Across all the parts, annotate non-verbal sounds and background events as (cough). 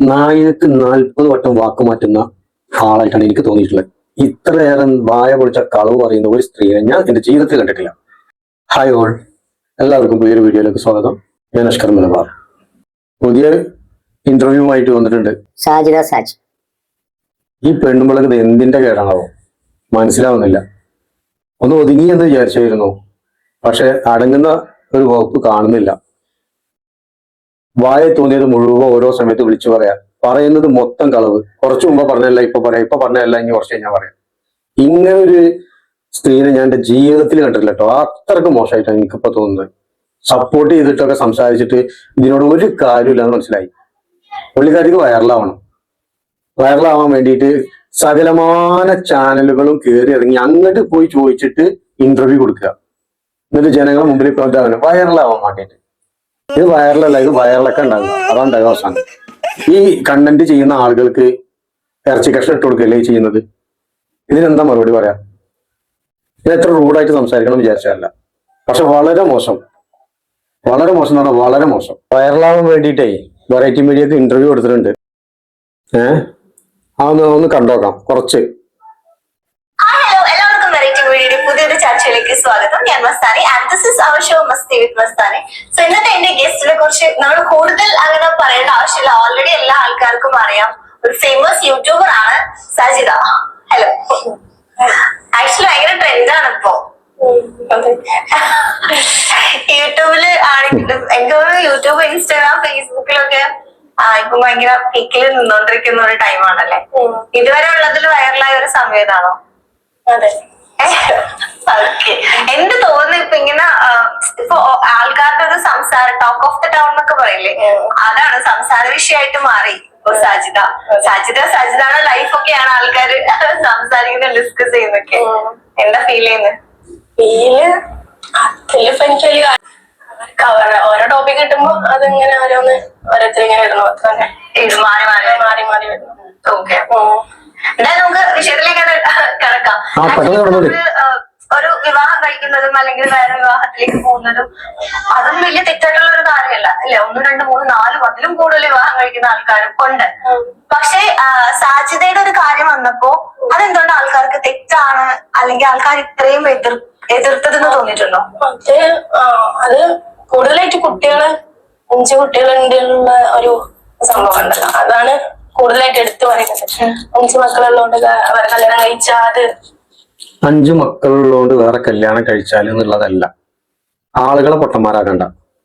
നായക്ക് നാൽപ്പത് വട്ടം വാക്ക് മാറ്റുന്ന ആളായിട്ടാണ് എനിക്ക് തോന്നിയിട്ടുള്ളത്. ഇത്രയേറെ വായ പൊളിച്ച കളവ് പറയുന്ന ഒരു സ്ത്രീയെ ഞാൻ എന്റെ ജീവിതത്തിൽ കണ്ടിട്ടില്ല. ഹായ് ഓൾ എല്ലാവർക്കും പുതിയൊരു വീഡിയോയിലേക്ക് സ്വാഗതം. ഞാൻ അഷ്കർ മലബാർ. പുതിയ ഇന്റർവ്യൂ ആയിട്ട് വന്നിട്ടുണ്ട്. സാജിദ സാജ്. ഈ പെണ്ണുമ്പിളക്ക് എന്തിന്റെ കേടാണാവോ? മനസ്സിലാവുന്നില്ല. ഒന്ന് ഒതുങ്ങി എന്ന് വിചാരിച്ചായിരുന്നു. പക്ഷെ അടങ്ങുന്ന ഒരു വകുപ്പ് കാണുന്നില്ല. വായ തോന്നിയത് മുഴുവൻ ഓരോ സമയത്ത് വിളിച്ചു പറയാം. പറയുന്നത് മൊത്തം കളവ്. കുറച്ചു മുമ്പ് പറഞ്ഞല്ല ഇപ്പൊ പറയാം. ഇപ്പൊ പറഞ്ഞല്ല ഇനി കുറച്ച് കഴിഞ്ഞാൽ പറയാം. ഇങ്ങനെ ഒരു സ്ത്രീനെ ഞാൻ എന്റെ ജീവിതത്തിൽ കണ്ടിട്ടില്ല കേട്ടോ. അത്രയ്ക്ക് മോശമായിട്ടാണ് എനിക്കിപ്പോ തോന്നുന്നത്. സപ്പോർട്ട് ചെയ്തിട്ടൊക്കെ സംസാരിച്ചിട്ട് ഇതിനോട് ഒരു കാര്യമില്ലെന്ന് മനസ്സിലായി. പുള്ളിക്കാരിക്ക് വൈറലാവണം വൈറലാവാൻ വേണ്ടിയിട്ട് സകലമാന ചാനലുകളും കയറി ഇറങ്ങി അങ്ങോട്ട് പോയി ചോദിച്ചിട്ട് ഇന്റർവ്യൂ കൊടുക്കുക. എന്നിട്ട് ജനങ്ങളുടെ മുമ്പിൽ വൈറലാവാൻ വേണ്ടിയിട്ട്. ഇത് വൈറലല്ല ഇത് വൈറലൊക്കെ ഉണ്ടാകും അതാണ് അവസാനം. ഈ കണ്ടന്റ് ചെയ്യുന്ന ആളുകൾക്ക് ഇറച്ചി കഷ്ണം ഇട്ട് കൊടുക്കുകയല്ലേ ചെയ്യുന്നത്? ഇതിനെന്താ മറുപടി പറയാ? ഇത് എത്ര റൂഡായിട്ട് സംസാരിക്കണം വിചാരിച്ചതല്ല. പക്ഷെ വളരെ മോശം. വളരെ മോശം എന്ന് പറഞ്ഞാൽ വളരെ മോശം. വൈറലാവാൻ വേണ്ടിയിട്ടേ. വെറൈറ്റി മീഡിയക്ക് ഇന്റർവ്യൂ കൊടുത്തിട്ടുണ്ട്. ഏഹ് അതൊന്ന് ഒന്ന് കണ്ടോക്കാം. കുറച്ച് ഹായ് ഹലോ എല്ലാവർക്കും വെറൈറ്റി മീഡിയയുടെ ചർച്ചയിലേക്ക് സ്വാഗതം. ഞാൻ Mastani and this is our show Masti with Mastani. So ഇന്നത്തെ എന്റെ ഗസ്റ്റിനെ കുറിച്ച് നമ്മൾ കൂടുതൽ അങ്ങനെ പറയേണ്ട ആവശ്യമില്ല. ഓൾറെഡി എല്ലാ ആൾക്കാർക്കും അറിയാം. ഒരു ഫേമസ് യൂട്യൂബർ ആണ് സജിത. ഹലോ ആക്ച്വലി ഭയങ്കര ട്രെൻഡാണ് ഇപ്പോ. യൂട്യൂബിൽ ആണെങ്കിലും എനിക്ക് തോന്നുന്നു യൂട്യൂബ് ഇൻസ്റ്റാഗ്രാം ഫേസ്ബുക്കിലൊക്കെ ആ ഇപ്പൊ ഭയങ്കര പീക്കിൽ നിന്നോണ്ടിരിക്കുന്ന ഒരു ടൈമാണല്ലേ ഇതുവരെ ഉള്ളതിൽ വൈറലായ ഒരു സമയതാണോ അതെ. ഓക്കെ എന്ത് തോന്നുന്നു ഇപ്പൊ ഇങ്ങനെ ഇപ്പൊ ആൾക്കാരുടെ ഒരു സംസാരം ടോക്ക് ഓഫ് ദ ടൗൺ എന്നൊക്കെ പറയില്ലേ? അതാണ് സംസാര വിഷയമായിട്ട് മാറി ഇപ്പൊ സജിത സജിത സജിതയുടെ ലൈഫ് ഒക്കെയാണ് ആൾക്കാർ (laughs) സംസാരിക്കുന്ന ഡിസ്കസ് ചെയ്യുന്നൊക്കെ എന്താ ഫീൽ ചെയ്യുന്നത് ഫീൽ അതിലിപ്പോ എനിക്ക് വലിയ കാര്യം- ഓരോ ടോപ്പിക് കിട്ടുമ്പോ അതിങ്ങനെ ഓരോന്ന് ഓരോരുത്തർ ഇങ്ങനെ ഇടുന്നു അത്ര തന്നെ. മാറി മാറി മാറി മാറി വരുന്നു. ഓക്കെ എന്തായാലും നമുക്ക് വിഷയത്തിലേക്ക് കിടക്കാം. ഒരു വിവാഹം കഴിക്കുന്നതും അല്ലെങ്കിൽ വേറെ വിവാഹത്തിലേക്ക് പോകുന്നതും അതും വലിയ തെറ്റായിട്ടുള്ള ഒരു കാര്യമല്ല. അല്ലെ? ഒന്ന് രണ്ട് മൂന്ന് നാലും അതിലും കൂടുതൽ വിവാഹം കഴിക്കുന്ന ആൾക്കാരും ഉണ്ട്. പക്ഷേ സാധ്യതയുടെ ഒരു കാര്യം വന്നപ്പോ അതെന്തുകൊണ്ട് ആൾക്കാർക്ക് തെറ്റാണ്? അല്ലെങ്കിൽ ആൾക്കാർ ഇത്രയും എതിർ എതിർത്തതെന്ന് തോന്നിയിട്ടുണ്ടോ? അത് കൂടുതലായിട്ട് കുട്ടികൾ അഞ്ച് കുട്ടികളുള്ള ഒരു സംഭവം ഉണ്ടല്ലോ അതാണ് കൂടുതലായിട്ട് എടുത്തു പറയുന്നത്. അഞ്ച് മക്കളുള്ളതുകൊണ്ട് കല്യാണം കഴിച്ചാൽ അത് അഞ്ചു മക്കളുള്ളതുകൊണ്ട് വേറെ കല്യാണം കഴിച്ചാൽ എന്നുള്ളതല്ല. ആളുകളെ പൊട്ടന്മാരാക്കണ്ട.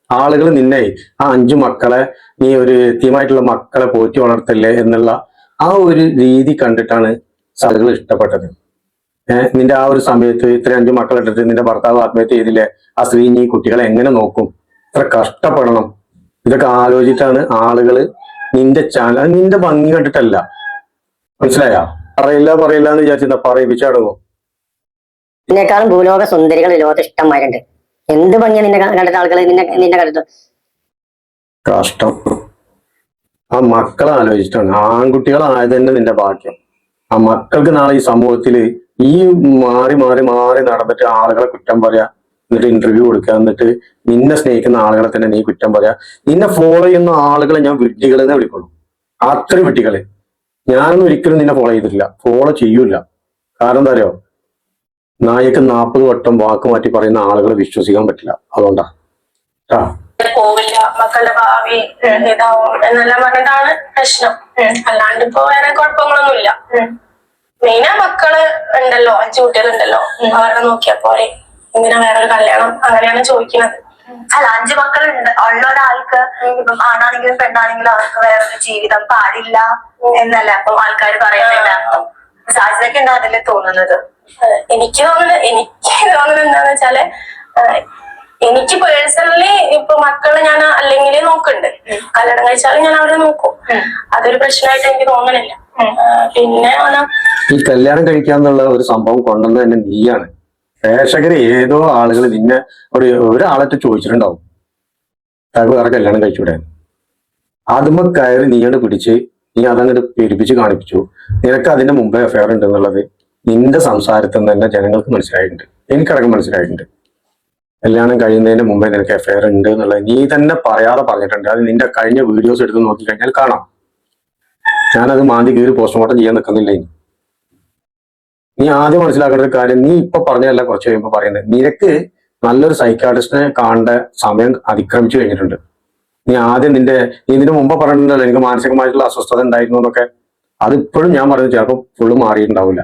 ആളുകൾ നിന്നെ ആ അഞ്ചു മക്കളെ നീ ഒരു വ്യക്തിയുമായിട്ടുള്ള മക്കളെ പോറ്റി വളർത്തല്ലേ എന്നുള്ള ആ ഒരു രീതി കണ്ടിട്ടാണ് ആളുകൾ ഇഷ്ടപ്പെട്ടത്. നിന്റെ ആ ഒരു സമയത്ത് ഇത്രയും അഞ്ചു മക്കളെ ഇട്ടിട്ട് നിന്റെ ഭർത്താവ് ആത്മഹത്യ ചെയ്തില്ലേ? ആ സ്ത്രീ നീ കുട്ടികളെ എങ്ങനെ നോക്കും? ഇത്ര കഷ്ടപ്പെടണം. ഇതൊക്കെ ആലോചിച്ചിട്ടാണ് ആളുകൾ നിന്റെ ചാനൽ നിന്റെ ഭംഗി കണ്ടിട്ടല്ല. മനസ്സിലായ? പറയില്ല പറയില്ല എന്ന് വിചാരിച്ചിരുന്ന പറയിപ്പിച്ചടങ്ങും നിന്നെക്കാളും ഭൂലോക സുന്ദരികൾ ലോകത്ത് ഇഷ്ടംമാരുണ്ട്. എന്ത് ഭംഗിയാ നിന്നെ കണ്ടിട്ട് ആളുകൾ നിന്നെ നിന്നെ കണ്ടിട്ട് കഷ്ടം. ആ മക്കളെ ആലോചിച്ചിട്ടാണ്. ആൺകുട്ടികളായത് തന്നെ നിന്റെ ഭാഗ്യം. ആ മക്കൾക്ക് നാളെ ഈ സമൂഹത്തിൽ ഈ മാറി മാറി മാറി നടന്നിട്ട് ആളുകളെ കുറ്റം പറയാ എന്നിട്ട് ഇന്റർവ്യൂ കൊടുക്കുക എന്നിട്ട് നിന്നെ സ്നേഹിക്കുന്ന ആളുകളെ തന്നെ നീ കുറ്റം പറയാ. നിന്നെ ഫോളോ ചെയ്യുന്ന ആളുകളെ ഞാൻ വിഡ്ഢികളെന്നേ വിളിക്കുള്ളൂ. അത്രയും വിഡ്ഢികളെ. ഞാനൊന്നും ഒരിക്കലും നിന്നെ ഫോളോ ചെയ്തിട്ടില്ല. ഫോളോ ചെയ്യൂല കാരണം എന്താ അറിയോ? നായക്ക് നാൽപ്പത് വട്ടം വാക്ക് മാറ്റി പറയുന്ന ആളുകളെ വിശ്വസിക്കാൻ പറ്റില്ല. അതുകൊണ്ടാ. ആ പോവില്ല. മക്കളുടെ ഭാവി ഇതാവും. എന്നെല്ലാം പറഞ്ഞിട്ടാണ് പ്രശ്നം. അല്ലാണ്ട് ഇപ്പൊ വേറെ കുഴപ്പങ്ങളൊന്നുമില്ല. മെയിനാ മക്കൾ ഉണ്ടല്ലോ അഞ്ചു കുട്ടികളുണ്ടല്ലോ. അവരുടെ നോക്കിയാ പോരെ. എന്തിനാ വേറൊരു കല്യാണം? അങ്ങനെയാണ് ചോദിക്കുന്നത്. അല്ല അഞ്ചു മക്കളുണ്ട്. ഉള്ള ഒരാൾക്ക് ഇപ്പം ആണാണെങ്കിലും പെണ്ണാണെങ്കിലും അവർക്ക് വേറൊരു ജീവിതം പാടില്ല എന്നല്ല അപ്പം ആൾക്കാർ പറയുന്നതിന്റെ അർത്ഥം. സാധ്യതയ്ക്ക് അതിൽ തോന്നുന്നത്. എനിക്ക് തോന്നുന്നത് എനിക്ക് തോന്നുന്നത് എന്താന്ന് വെച്ചാൽ എനിക്ക് പേഴ്സണലി ഇപ്പൊ മക്കൾ ഞാൻ അല്ലെങ്കിൽ നോക്കുന്നുണ്ട് കല്യാണം കഴിച്ചാലും ഞാൻ അവരെ നോക്കും. അതൊരു പ്രശ്നമായിട്ട് എനിക്ക് തോന്നണില്ല. പിന്നെ ഈ കല്യാണം കഴിക്കാന്നുള്ള ഒരു സംഭവം കൊണ്ടുവന്നത് തന്നെ നീയാണ്. പ്രേക്ഷകര് ഏതോ ആളുകൾ നിന്നെ ഒരു ഒരാളായിട്ട് ചോദിച്ചിട്ടുണ്ടാവും. താങ്കൾ വേറെ കല്യാണം കഴിച്ചൂടെ? ആദ്യമേ കയറി നീയോട് പിടിച്ച് നീ അതങ്ങോട്ട് പെരുപ്പിച്ച് കാണിപ്പിച്ചു. നിനക്ക് അതിന്റെ മുമ്പേ അഫയർ ഉണ്ട് എന്നുള്ളത് നിന്റെ സംസാരത്തിൽ നിന്ന് തന്നെ ജനങ്ങൾക്ക് മനസ്സിലായിട്ടുണ്ട്. എനിക്കടക്കം മനസ്സിലായിട്ടുണ്ട്. കല്യാണം കഴിയുന്നതിന് മുമ്പേ നിനക്ക് എഫയർ ഉണ്ട് എന്നുള്ളത് നീ തന്നെ പറയാതെ പറഞ്ഞിട്ടുണ്ട്. അത് നിന്റെ കഴിഞ്ഞ വീഡിയോസ് എടുത്ത് നോക്കിക്കഴിഞ്ഞാൽ കാണാം. ഞാനത് മാന്തി കീറി പോസ്റ്റ്മോർട്ടം ചെയ്യാൻ നിൽക്കുന്നില്ല? ഇനി നീ ആദ്യം മനസ്സിലാക്കേണ്ട ഒരു കാര്യം നീ ഇപ്പൊ പറഞ്ഞതല്ല കുറച്ച് കഴിയുമ്പോൾ പറയുന്നത്. നിനക്ക് നല്ലൊരു സൈക്കാട്രിസ്റ്റിനെ കാണേണ്ട സമയം അതിക്രമിച്ചു കഴിഞ്ഞിട്ടുണ്ട്. നീ ആദ്യം നിന്റെ നീ ഇതിന് മുമ്പ് പറഞ്ഞിട്ടുണ്ടല്ലോ എനിക്ക് മാനസികമായിട്ടുള്ള അസ്വസ്ഥത ഉണ്ടായിരുന്നു എന്നൊക്കെ. അതിപ്പോഴും ഞാൻ പറഞ്ഞു ചിലപ്പോൾ ഫുള്ള് മാറിയിട്ടുണ്ടാവില്ല.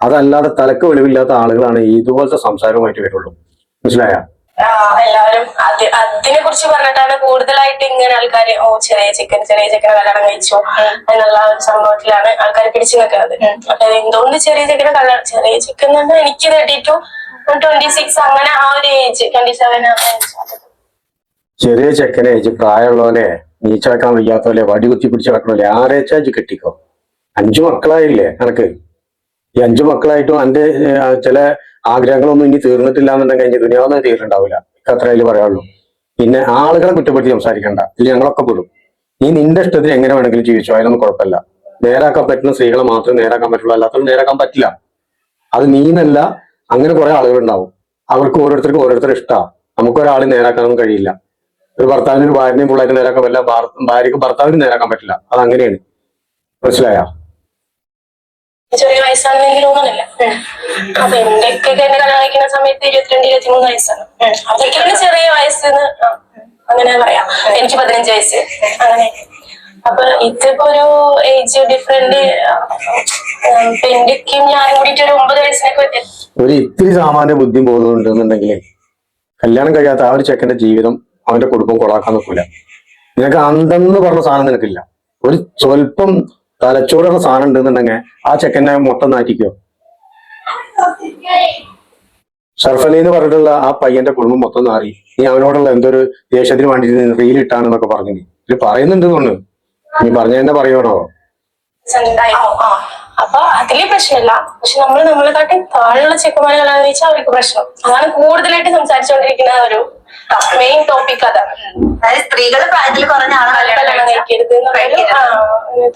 അതല്ലാതെ തലക്ക് വെളിവില്ലാത്ത ആളുകളാണ് ഇതുപോലത്തെ സംസാരവുമായിട്ട് വരുള്ളൂ. മനസ്സിലായ? എല്ലാവരും അത് അതിനെ കുറിച്ച് പറഞ്ഞിട്ടാണ് കൂടുതലായിട്ട് ഇങ്ങനെ ആൾക്കാര് ഓ ചെറിയ ചിക്കൻ ചെറിയ ചിക്കൻ കല്യാണം കഴിച്ചു എന്നുള്ള ഒരു സംഭവത്തിലാണ് ആൾക്കാർ പിടിച്ചു നിൽക്കുന്നത്. അതായത് എന്തുകൊണ്ട് ചെറിയ ചിക്കൻ കല്യാണം ചെറിയ ചിക്കൻ തന്നെ പറഞ്ഞാൽ എനിക്ക് തേർട്ടി ടു ട്വന്റി സിക്സ് അങ്ങനെ ആ ഒരു ഏജ് ട്വന്റി സെവൻ ചെറിയ ചെക്കനെ ഏജ് പ്രായമുള്ളവനെ നീച്ചാക്കാൻ വയ്യാത്തവരെ വടി കുത്തി പിടിച്ച് കിടക്കണല്ലേ ആരേച്ചാച്ച് കെട്ടിക്കോ? അഞ്ചു മക്കളായില്ലേ എനക്ക് ഈ അഞ്ചു മക്കളായിട്ടും അന്റെ ചില ആഗ്രഹങ്ങളൊന്നും ഇനി തീർന്നിട്ടില്ല എന്നുണ്ടെങ്കിൽ അതിന്റെ ദുനിയാവൊന്നും തീർന്നിട്ടുണ്ടാവില്ല. അത്ര അതിൽ പറയാനുള്ളൂ പിന്നെ ആളുകളെ കുറ്റപ്പെടുത്തി സംസാരിക്കണ്ട. ഇല്ല ഞങ്ങളൊക്കെ പെടും. നീ നിന്റെ ഇഷ്ടത്തിന് എങ്ങനെ വേണമെങ്കിലും ജീവിച്ചോ അതിനൊന്നും കുഴപ്പമില്ല. നേരാക്കാൻ പറ്റുന്ന സ്ത്രീകളെ മാത്രമേ നേരാക്കാൻ പറ്റുള്ളൂ. അല്ലാത്തവർ നേരാക്കാൻ പറ്റില്ല. അത് നീന്നല്ല അങ്ങനെ കുറെ ആളുകൾ ഉണ്ടാവും അവർക്ക് ഓരോരുത്തർക്കും ഓരോരുത്തർ ഇഷ്ടമാണ് നമുക്ക് ഒരാളെ നേരാക്കാനൊന്നും കഴിയില്ല. ഒരു ഭർത്താവിന് ഒരു ഭാര്യനെയും പിള്ളേരെ നേരാക്കാൻ പറ്റില്ല. ഭാര്യക്ക് ഭർത്താവിന് നേരാക്കാൻ പറ്റില്ല. അത് അങ്ങനെയാണ്. മനസ്സിലായോ? ചെറിയ വയസ്സാണെന്ന് എനിക്ക് തോന്നുന്നില്ല അപ്പൊ എന്റെയൊക്കെ എന്നെ കല്യാണം കഴിക്കുന്ന സമയത്ത് ഇരുപത്തിരണ്ട് ഇരുപത്തിമൂന്ന് വയസ്സാണ്. അതൊക്കെയാണ് ചെറിയ വയസ്സെന്ന് അങ്ങനെ പറയാം. എനിക്ക് പതിനഞ്ച് വയസ്സ്. അങ്ങനെ. അപ്പൊ ഇതിപ്പോ ഒരു ഏജ് ഡിഫറെന്റ് എന്റെക്കും ഞാനും കൂടിയിട്ട് ഒരു ഒമ്പത് വയസ്സിനൊക്കെ ഒരു ഇത്തിരി സാമാന്യ ബുദ്ധി ബോധമുണ്ടെന്നുണ്ടെങ്കിൽ കല്യാണം കഴിയാത്ത ആ ഒരു ചെക്കന്റെ ജീവിതം അവന്റെ കുടുംബം കൊളാക്കാൻ നിൽക്കില്ല നിനക്ക് അന്തെന്ന് പറഞ്ഞ സാധനം നിനക്കില്ല. ഒരു സ്വല്പം തലച്ചോറുള്ള സാധനം ഉണ്ടെന്നുണ്ടെങ്കിൽ ആ ചെക്കനെ മൊത്തം നാറ്റിക്കോ. ഷർഫലി എന്ന് പറഞ്ഞിട്ടുള്ള ആ പയ്യന്റെ കുടുംബം മൊത്തം നാറി. നീ അവനോടുള്ള എന്തൊരു ദേഷ്യത്തിന് വേണ്ടി റീൽ ഇട്ടാണെന്നൊക്കെ പറഞ്ഞു നീ. ഇത് പറയുന്നുണ്ട് തോന്നുന്നു. നീ പറഞ്ഞ തന്നെ പറയണോ അപ്പൊ അതിൽ പ്രശ്നമില്ല. പക്ഷെ നമ്മൾ നമ്മളെക്കാട്ടി താഴെയുള്ള ചെക്കന്മാരെ കല്യാണം കഴിച്ചാൽ അവർക്ക് പ്രശ്നം. അതാണ് കൂടുതലായിട്ട് സംസാരിച്ചുകൊണ്ടിരിക്കുന്ന ഒരു മെയിൻ ടോപ്പിക് അതാണ്. അതായത് സ്ത്രീകൾ പ്രായത്തിൽ കുറഞ്ഞ ആളെ കല്യാണം കഴിക്കരുത്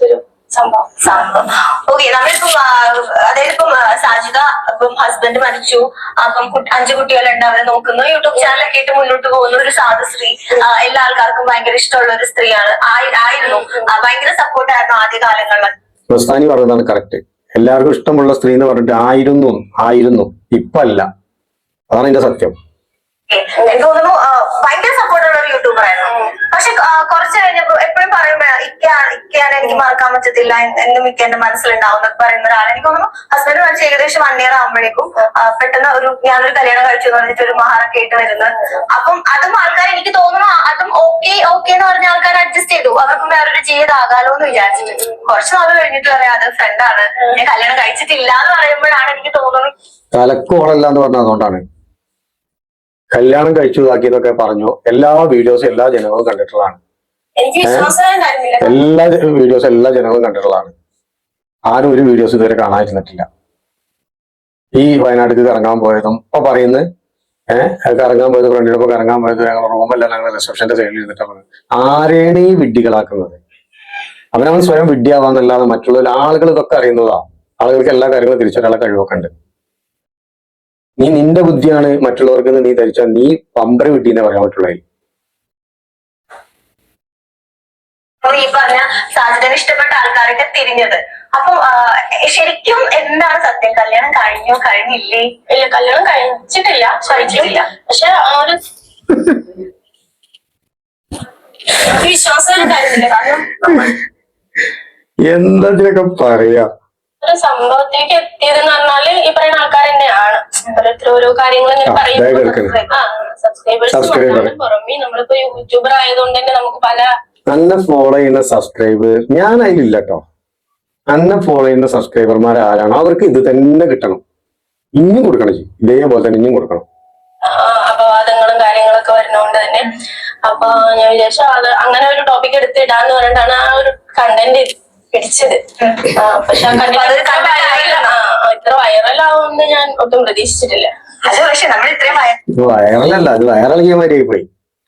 ഒരു സംഭവം. സംഭവം. ഓക്കെ നമ്മളിപ്പം അതായത് ഇപ്പം സാജിത ഇപ്പം ഹസ്ബൻഡ് മരിച്ചു. അപ്പം അഞ്ചു കുട്ടികളുണ്ട്. അവരെ നോക്കുന്നു. യൂട്യൂബ് ചാനലൊക്കെ ആയിട്ട് മുന്നോട്ട് പോകുന്ന ഒരു സാധുശ്രീ എല്ലാ ആൾക്കാർക്കും ഭയങ്കര ഇഷ്ടമുള്ള ഒരു സ്ത്രീയാണ് ആയിരുന്നു. ഭയങ്കര സപ്പോർട്ടായിരുന്നു ആദ്യ കാലങ്ങളിൽ മസ്താനി പറഞ്ഞതാണ് കറക്റ്റ് എല്ലാവർക്കും ഇഷ്ടമുള്ള സ്ത്രീ എന്ന് പറഞ്ഞിട്ട് ആയിരുന്നു ആയിരുന്നു. ഇപ്പൊ അല്ല അതാണ് എന്റെ സത്യം. എനിക്ക് തോന്നുന്നു ഭയങ്കര സപ്പോർട്ടുള്ള ഒരു യൂട്യൂബർ ആയിരുന്നു. പക്ഷെ കുറച്ച് കഴിഞ്ഞപ്പോ എപ്പോഴും പറയുമ്പോ ഇക്കയാണ് ഇക്കയാണ് എനിക്ക് മറക്കാൻ പറ്റത്തില്ല എന്നും ഇക്ക എന്റെ മനസ്സിലുണ്ടാവും എന്നൊക്കെ പറയുന്ന ഒരാൾ എനിക്ക് തോന്നുന്നു ഹസ്ബൻഡ് വെച്ച് ഏകദേശം വൺ ഇയർ ആകുമ്പോഴേക്കും പെട്ടെന്ന് ഒരു ഞാനൊരു കല്യാണം കഴിച്ചു എന്ന് പറഞ്ഞിട്ട് ഒരു മഹാറൊക്കെ ആയിട്ട് വരുന്നത്. അപ്പം അതും ആൾക്കാർ എനിക്ക് തോന്നുന്നു അതും ഓക്കെ ഓക്കെ എന്ന് പറഞ്ഞ ആൾക്കാർ അഡ്ജസ്റ്റ് ചെയ്തു. അവർക്കും വേറൊരു ജീവിതാകാലോ എന്ന് വിചാരിച്ചിട്ട്. കുറച്ച് നാൾ കഴിഞ്ഞിട്ട് പറയാം അത് ഫ്രണ്ടാണ് ഞാൻ കല്യാണം കഴിച്ചിട്ടില്ല എന്ന് പറയുമ്പോഴാണ് എനിക്ക് തോന്നുന്നത് തലക്കോളല്ല എന്ന് പറഞ്ഞത് അതുകൊണ്ടാണ്. കല്യാണം കഴിച്ചു ഇതാക്കിയതൊക്കെ പറഞ്ഞു. എല്ലാ വീഡിയോസും എല്ലാ ജനങ്ങളും കണ്ടിട്ടുള്ളതാണ്. എല്ലാ വീഡിയോസും എല്ലാ ജനങ്ങളും കണ്ടിട്ടുള്ളതാണ്. ആരും ഒരു വീഡിയോസ് ഇതുവരെ കാണാതിരുന്നിട്ടില്ല. ഈ വയനാട്ടിലേക്ക് കറങ്ങാൻ പോയതും ഇപ്പൊ പറയുന്നത് ഏഹ് കറങ്ങാൻ പോയത് ഫ്രണ്ടിനൊപ്പം കറങ്ങാൻ പോയത് ഞങ്ങൾ റൂമല്ല ഞങ്ങൾ റിസപ്ഷന്റെ സൈഡിൽ ഇരുന്നിട്ടാണ് ആരെയാണ് ഈ വിഡ്ഢികളാക്കുന്നത്? അവനവൻ സ്വയം വിഡ്ഢിയാവാന്നല്ലാതെ മറ്റുള്ള ആളുകൾ ഇതൊക്കെ അറിയുന്നതാ ആളുകൾക്ക് എല്ലാ കാര്യങ്ങളും തിരിച്ചറിയാനുള്ള കഴിവൊക്കെ ഉണ്ട്. നീ നിന്റെ ബുദ്ധിയാണ് മറ്റുള്ളവർക്ക് നീ ധരിച്ചാൽ നീ പമ്പര വിട്ടീനെ പറയാൻ പറ്റുള്ളൂ. ഈ പറഞ്ഞ സാജിദിന് ഇഷ്ടപ്പെട്ട ആൾക്കാരൊക്കെ തിരിഞ്ഞത്. അപ്പൊ ശരിക്കും എന്താണ് സത്യം? കല്യാണം കഴിഞ്ഞോ? കഴിഞ്ഞില്ലേ? ഇല്ല കല്യാണം കഴിച്ചിട്ടില്ല. കഴിച്ചിട്ടില്ല. പക്ഷെ ആ ഒരു വിശ്വാസം ഉണ്ടായിരുന്നില്ല കാരണം എന്താ പറയാ? ഒരു സംഭവത്തിലേക്ക് എത്തിയതെന്ന് പറഞ്ഞാൽ ഈ പറയുന്ന ആൾക്കാർ തന്നെയാണ്. ഓരോരുത്തർ ഓരോ കാര്യങ്ങൾ ഇങ്ങനെ ആ, ദയ പറയുമ്പോൾ കേൾക്കുന്നു. ആ സബ്സ്ക്രൈബേഴ്സ് Subscriber. പുറമെ നമ്മളിപ്പോ യൂട്യൂബർ ആയതുകൊണ്ട് തന്നെ നമുക്ക് പല അന്നെ ഫോളോ ചെയ്യുന്ന സബ്സ്ക്രൈബ് ഞാൻ അതിലില്ല കേട്ടോ അന്നെ ഫോളോ ചെയ്യുന്ന സബ്സ്ക്രൈബർമാർ ആരാണോ അവർക്ക് ഇത് തന്നെ കിട്ടണം. ഇനിയും കൊടുക്കണം ഇതേപോലെ തന്നെ ഇനിയും കൊടുക്കണം. ആ, അപവാദങ്ങളും കാര്യങ്ങളൊക്കെ വരുന്നോണ്ട് തന്നെ. അപ്പൊ ഞാൻ വിചാരിച്ചു അത് അങ്ങനെ ഒരു ടോപ്പിക് എടുത്ത് ഇടാന്ന് പറഞ്ഞിട്ടാണ് ആ ഒരു കണ്ടന്റ് പിടിച്ചത്. ആ, പക്ഷെ (laughs) ഇത്ര വൈറൽ ആവുമെന്ന് ഞാൻ ഒട്ടും പ്രതീക്ഷിച്ചിട്ടില്ല. അത് പക്ഷെ നമ്മൾ ഇത്രയും ഇത് വൈറലല്ല അത് വൈറലിയ മാതിരി പോയി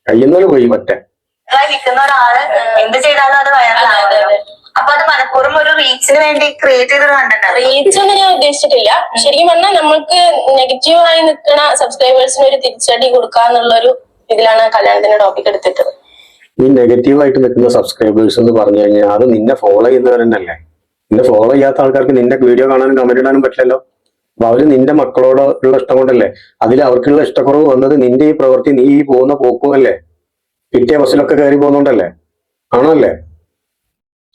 കഴിയുന്നവര് പോയി മറ്റേ. വയറായി നിൽക്കുന്ന ഒരാൾ എന്ത് ചെയ്താലും അത് വൈറലാവുന്നത്. അപ്പൊ അത് മനഃപൂർവം ഒരു റീച്ചിന് വേണ്ടി ക്രിയേറ്റ് ചെയ്തൊരു കണ്ടന്റ് റീച്ച് ഒന്നും ഞാൻ ഉദ്ദേശിച്ചിട്ടില്ല. ശരിക്കും പറഞ്ഞാൽ നമ്മൾക്ക് നെഗറ്റീവ് ആയി നിൽക്കുന്ന സബ്സ്ക്രൈബേഴ്സിന് ഒരു തിരിച്ചടി കൊടുക്കാന്നുള്ളൊരു ഇതിലാണ് കല്യാണത്തിന്റെ ടോപ്പിക് എടുത്തിട്ടത് നീ നെഗറ്റീവായിട്ട് നിൽക്കുന്ന സബ്സ്ക്രൈബേഴ്സ് എന്ന് പറഞ്ഞു കഴിഞ്ഞാൽ അത് നിന്നെ ഫോളോ ചെയ്യുന്നവരെന്നല്ലേ? നിന്നെ ഫോളോ ചെയ്യാത്ത ആൾക്കാർക്ക് നിന്റെ വീഡിയോ കാണാനും കമന്റ് ഇടാനും പറ്റില്ലല്ലോ. അപ്പൊ അവർ നിന്റെ മക്കളോട് ഉള്ള ഇഷ്ടം കൊണ്ടല്ലേ? അതിൽ അവർക്കുള്ള ഇഷ്ടക്കുറവ് വന്നത് നിന്റെ ഈ പ്രവൃത്തി നീ ഈ പോകുന്ന പോക്കുമല്ലേ പിറ്റേ ബസ്സിലൊക്കെ കയറി പോകുന്നുണ്ടല്ലേ? ആണോ അല്ലേ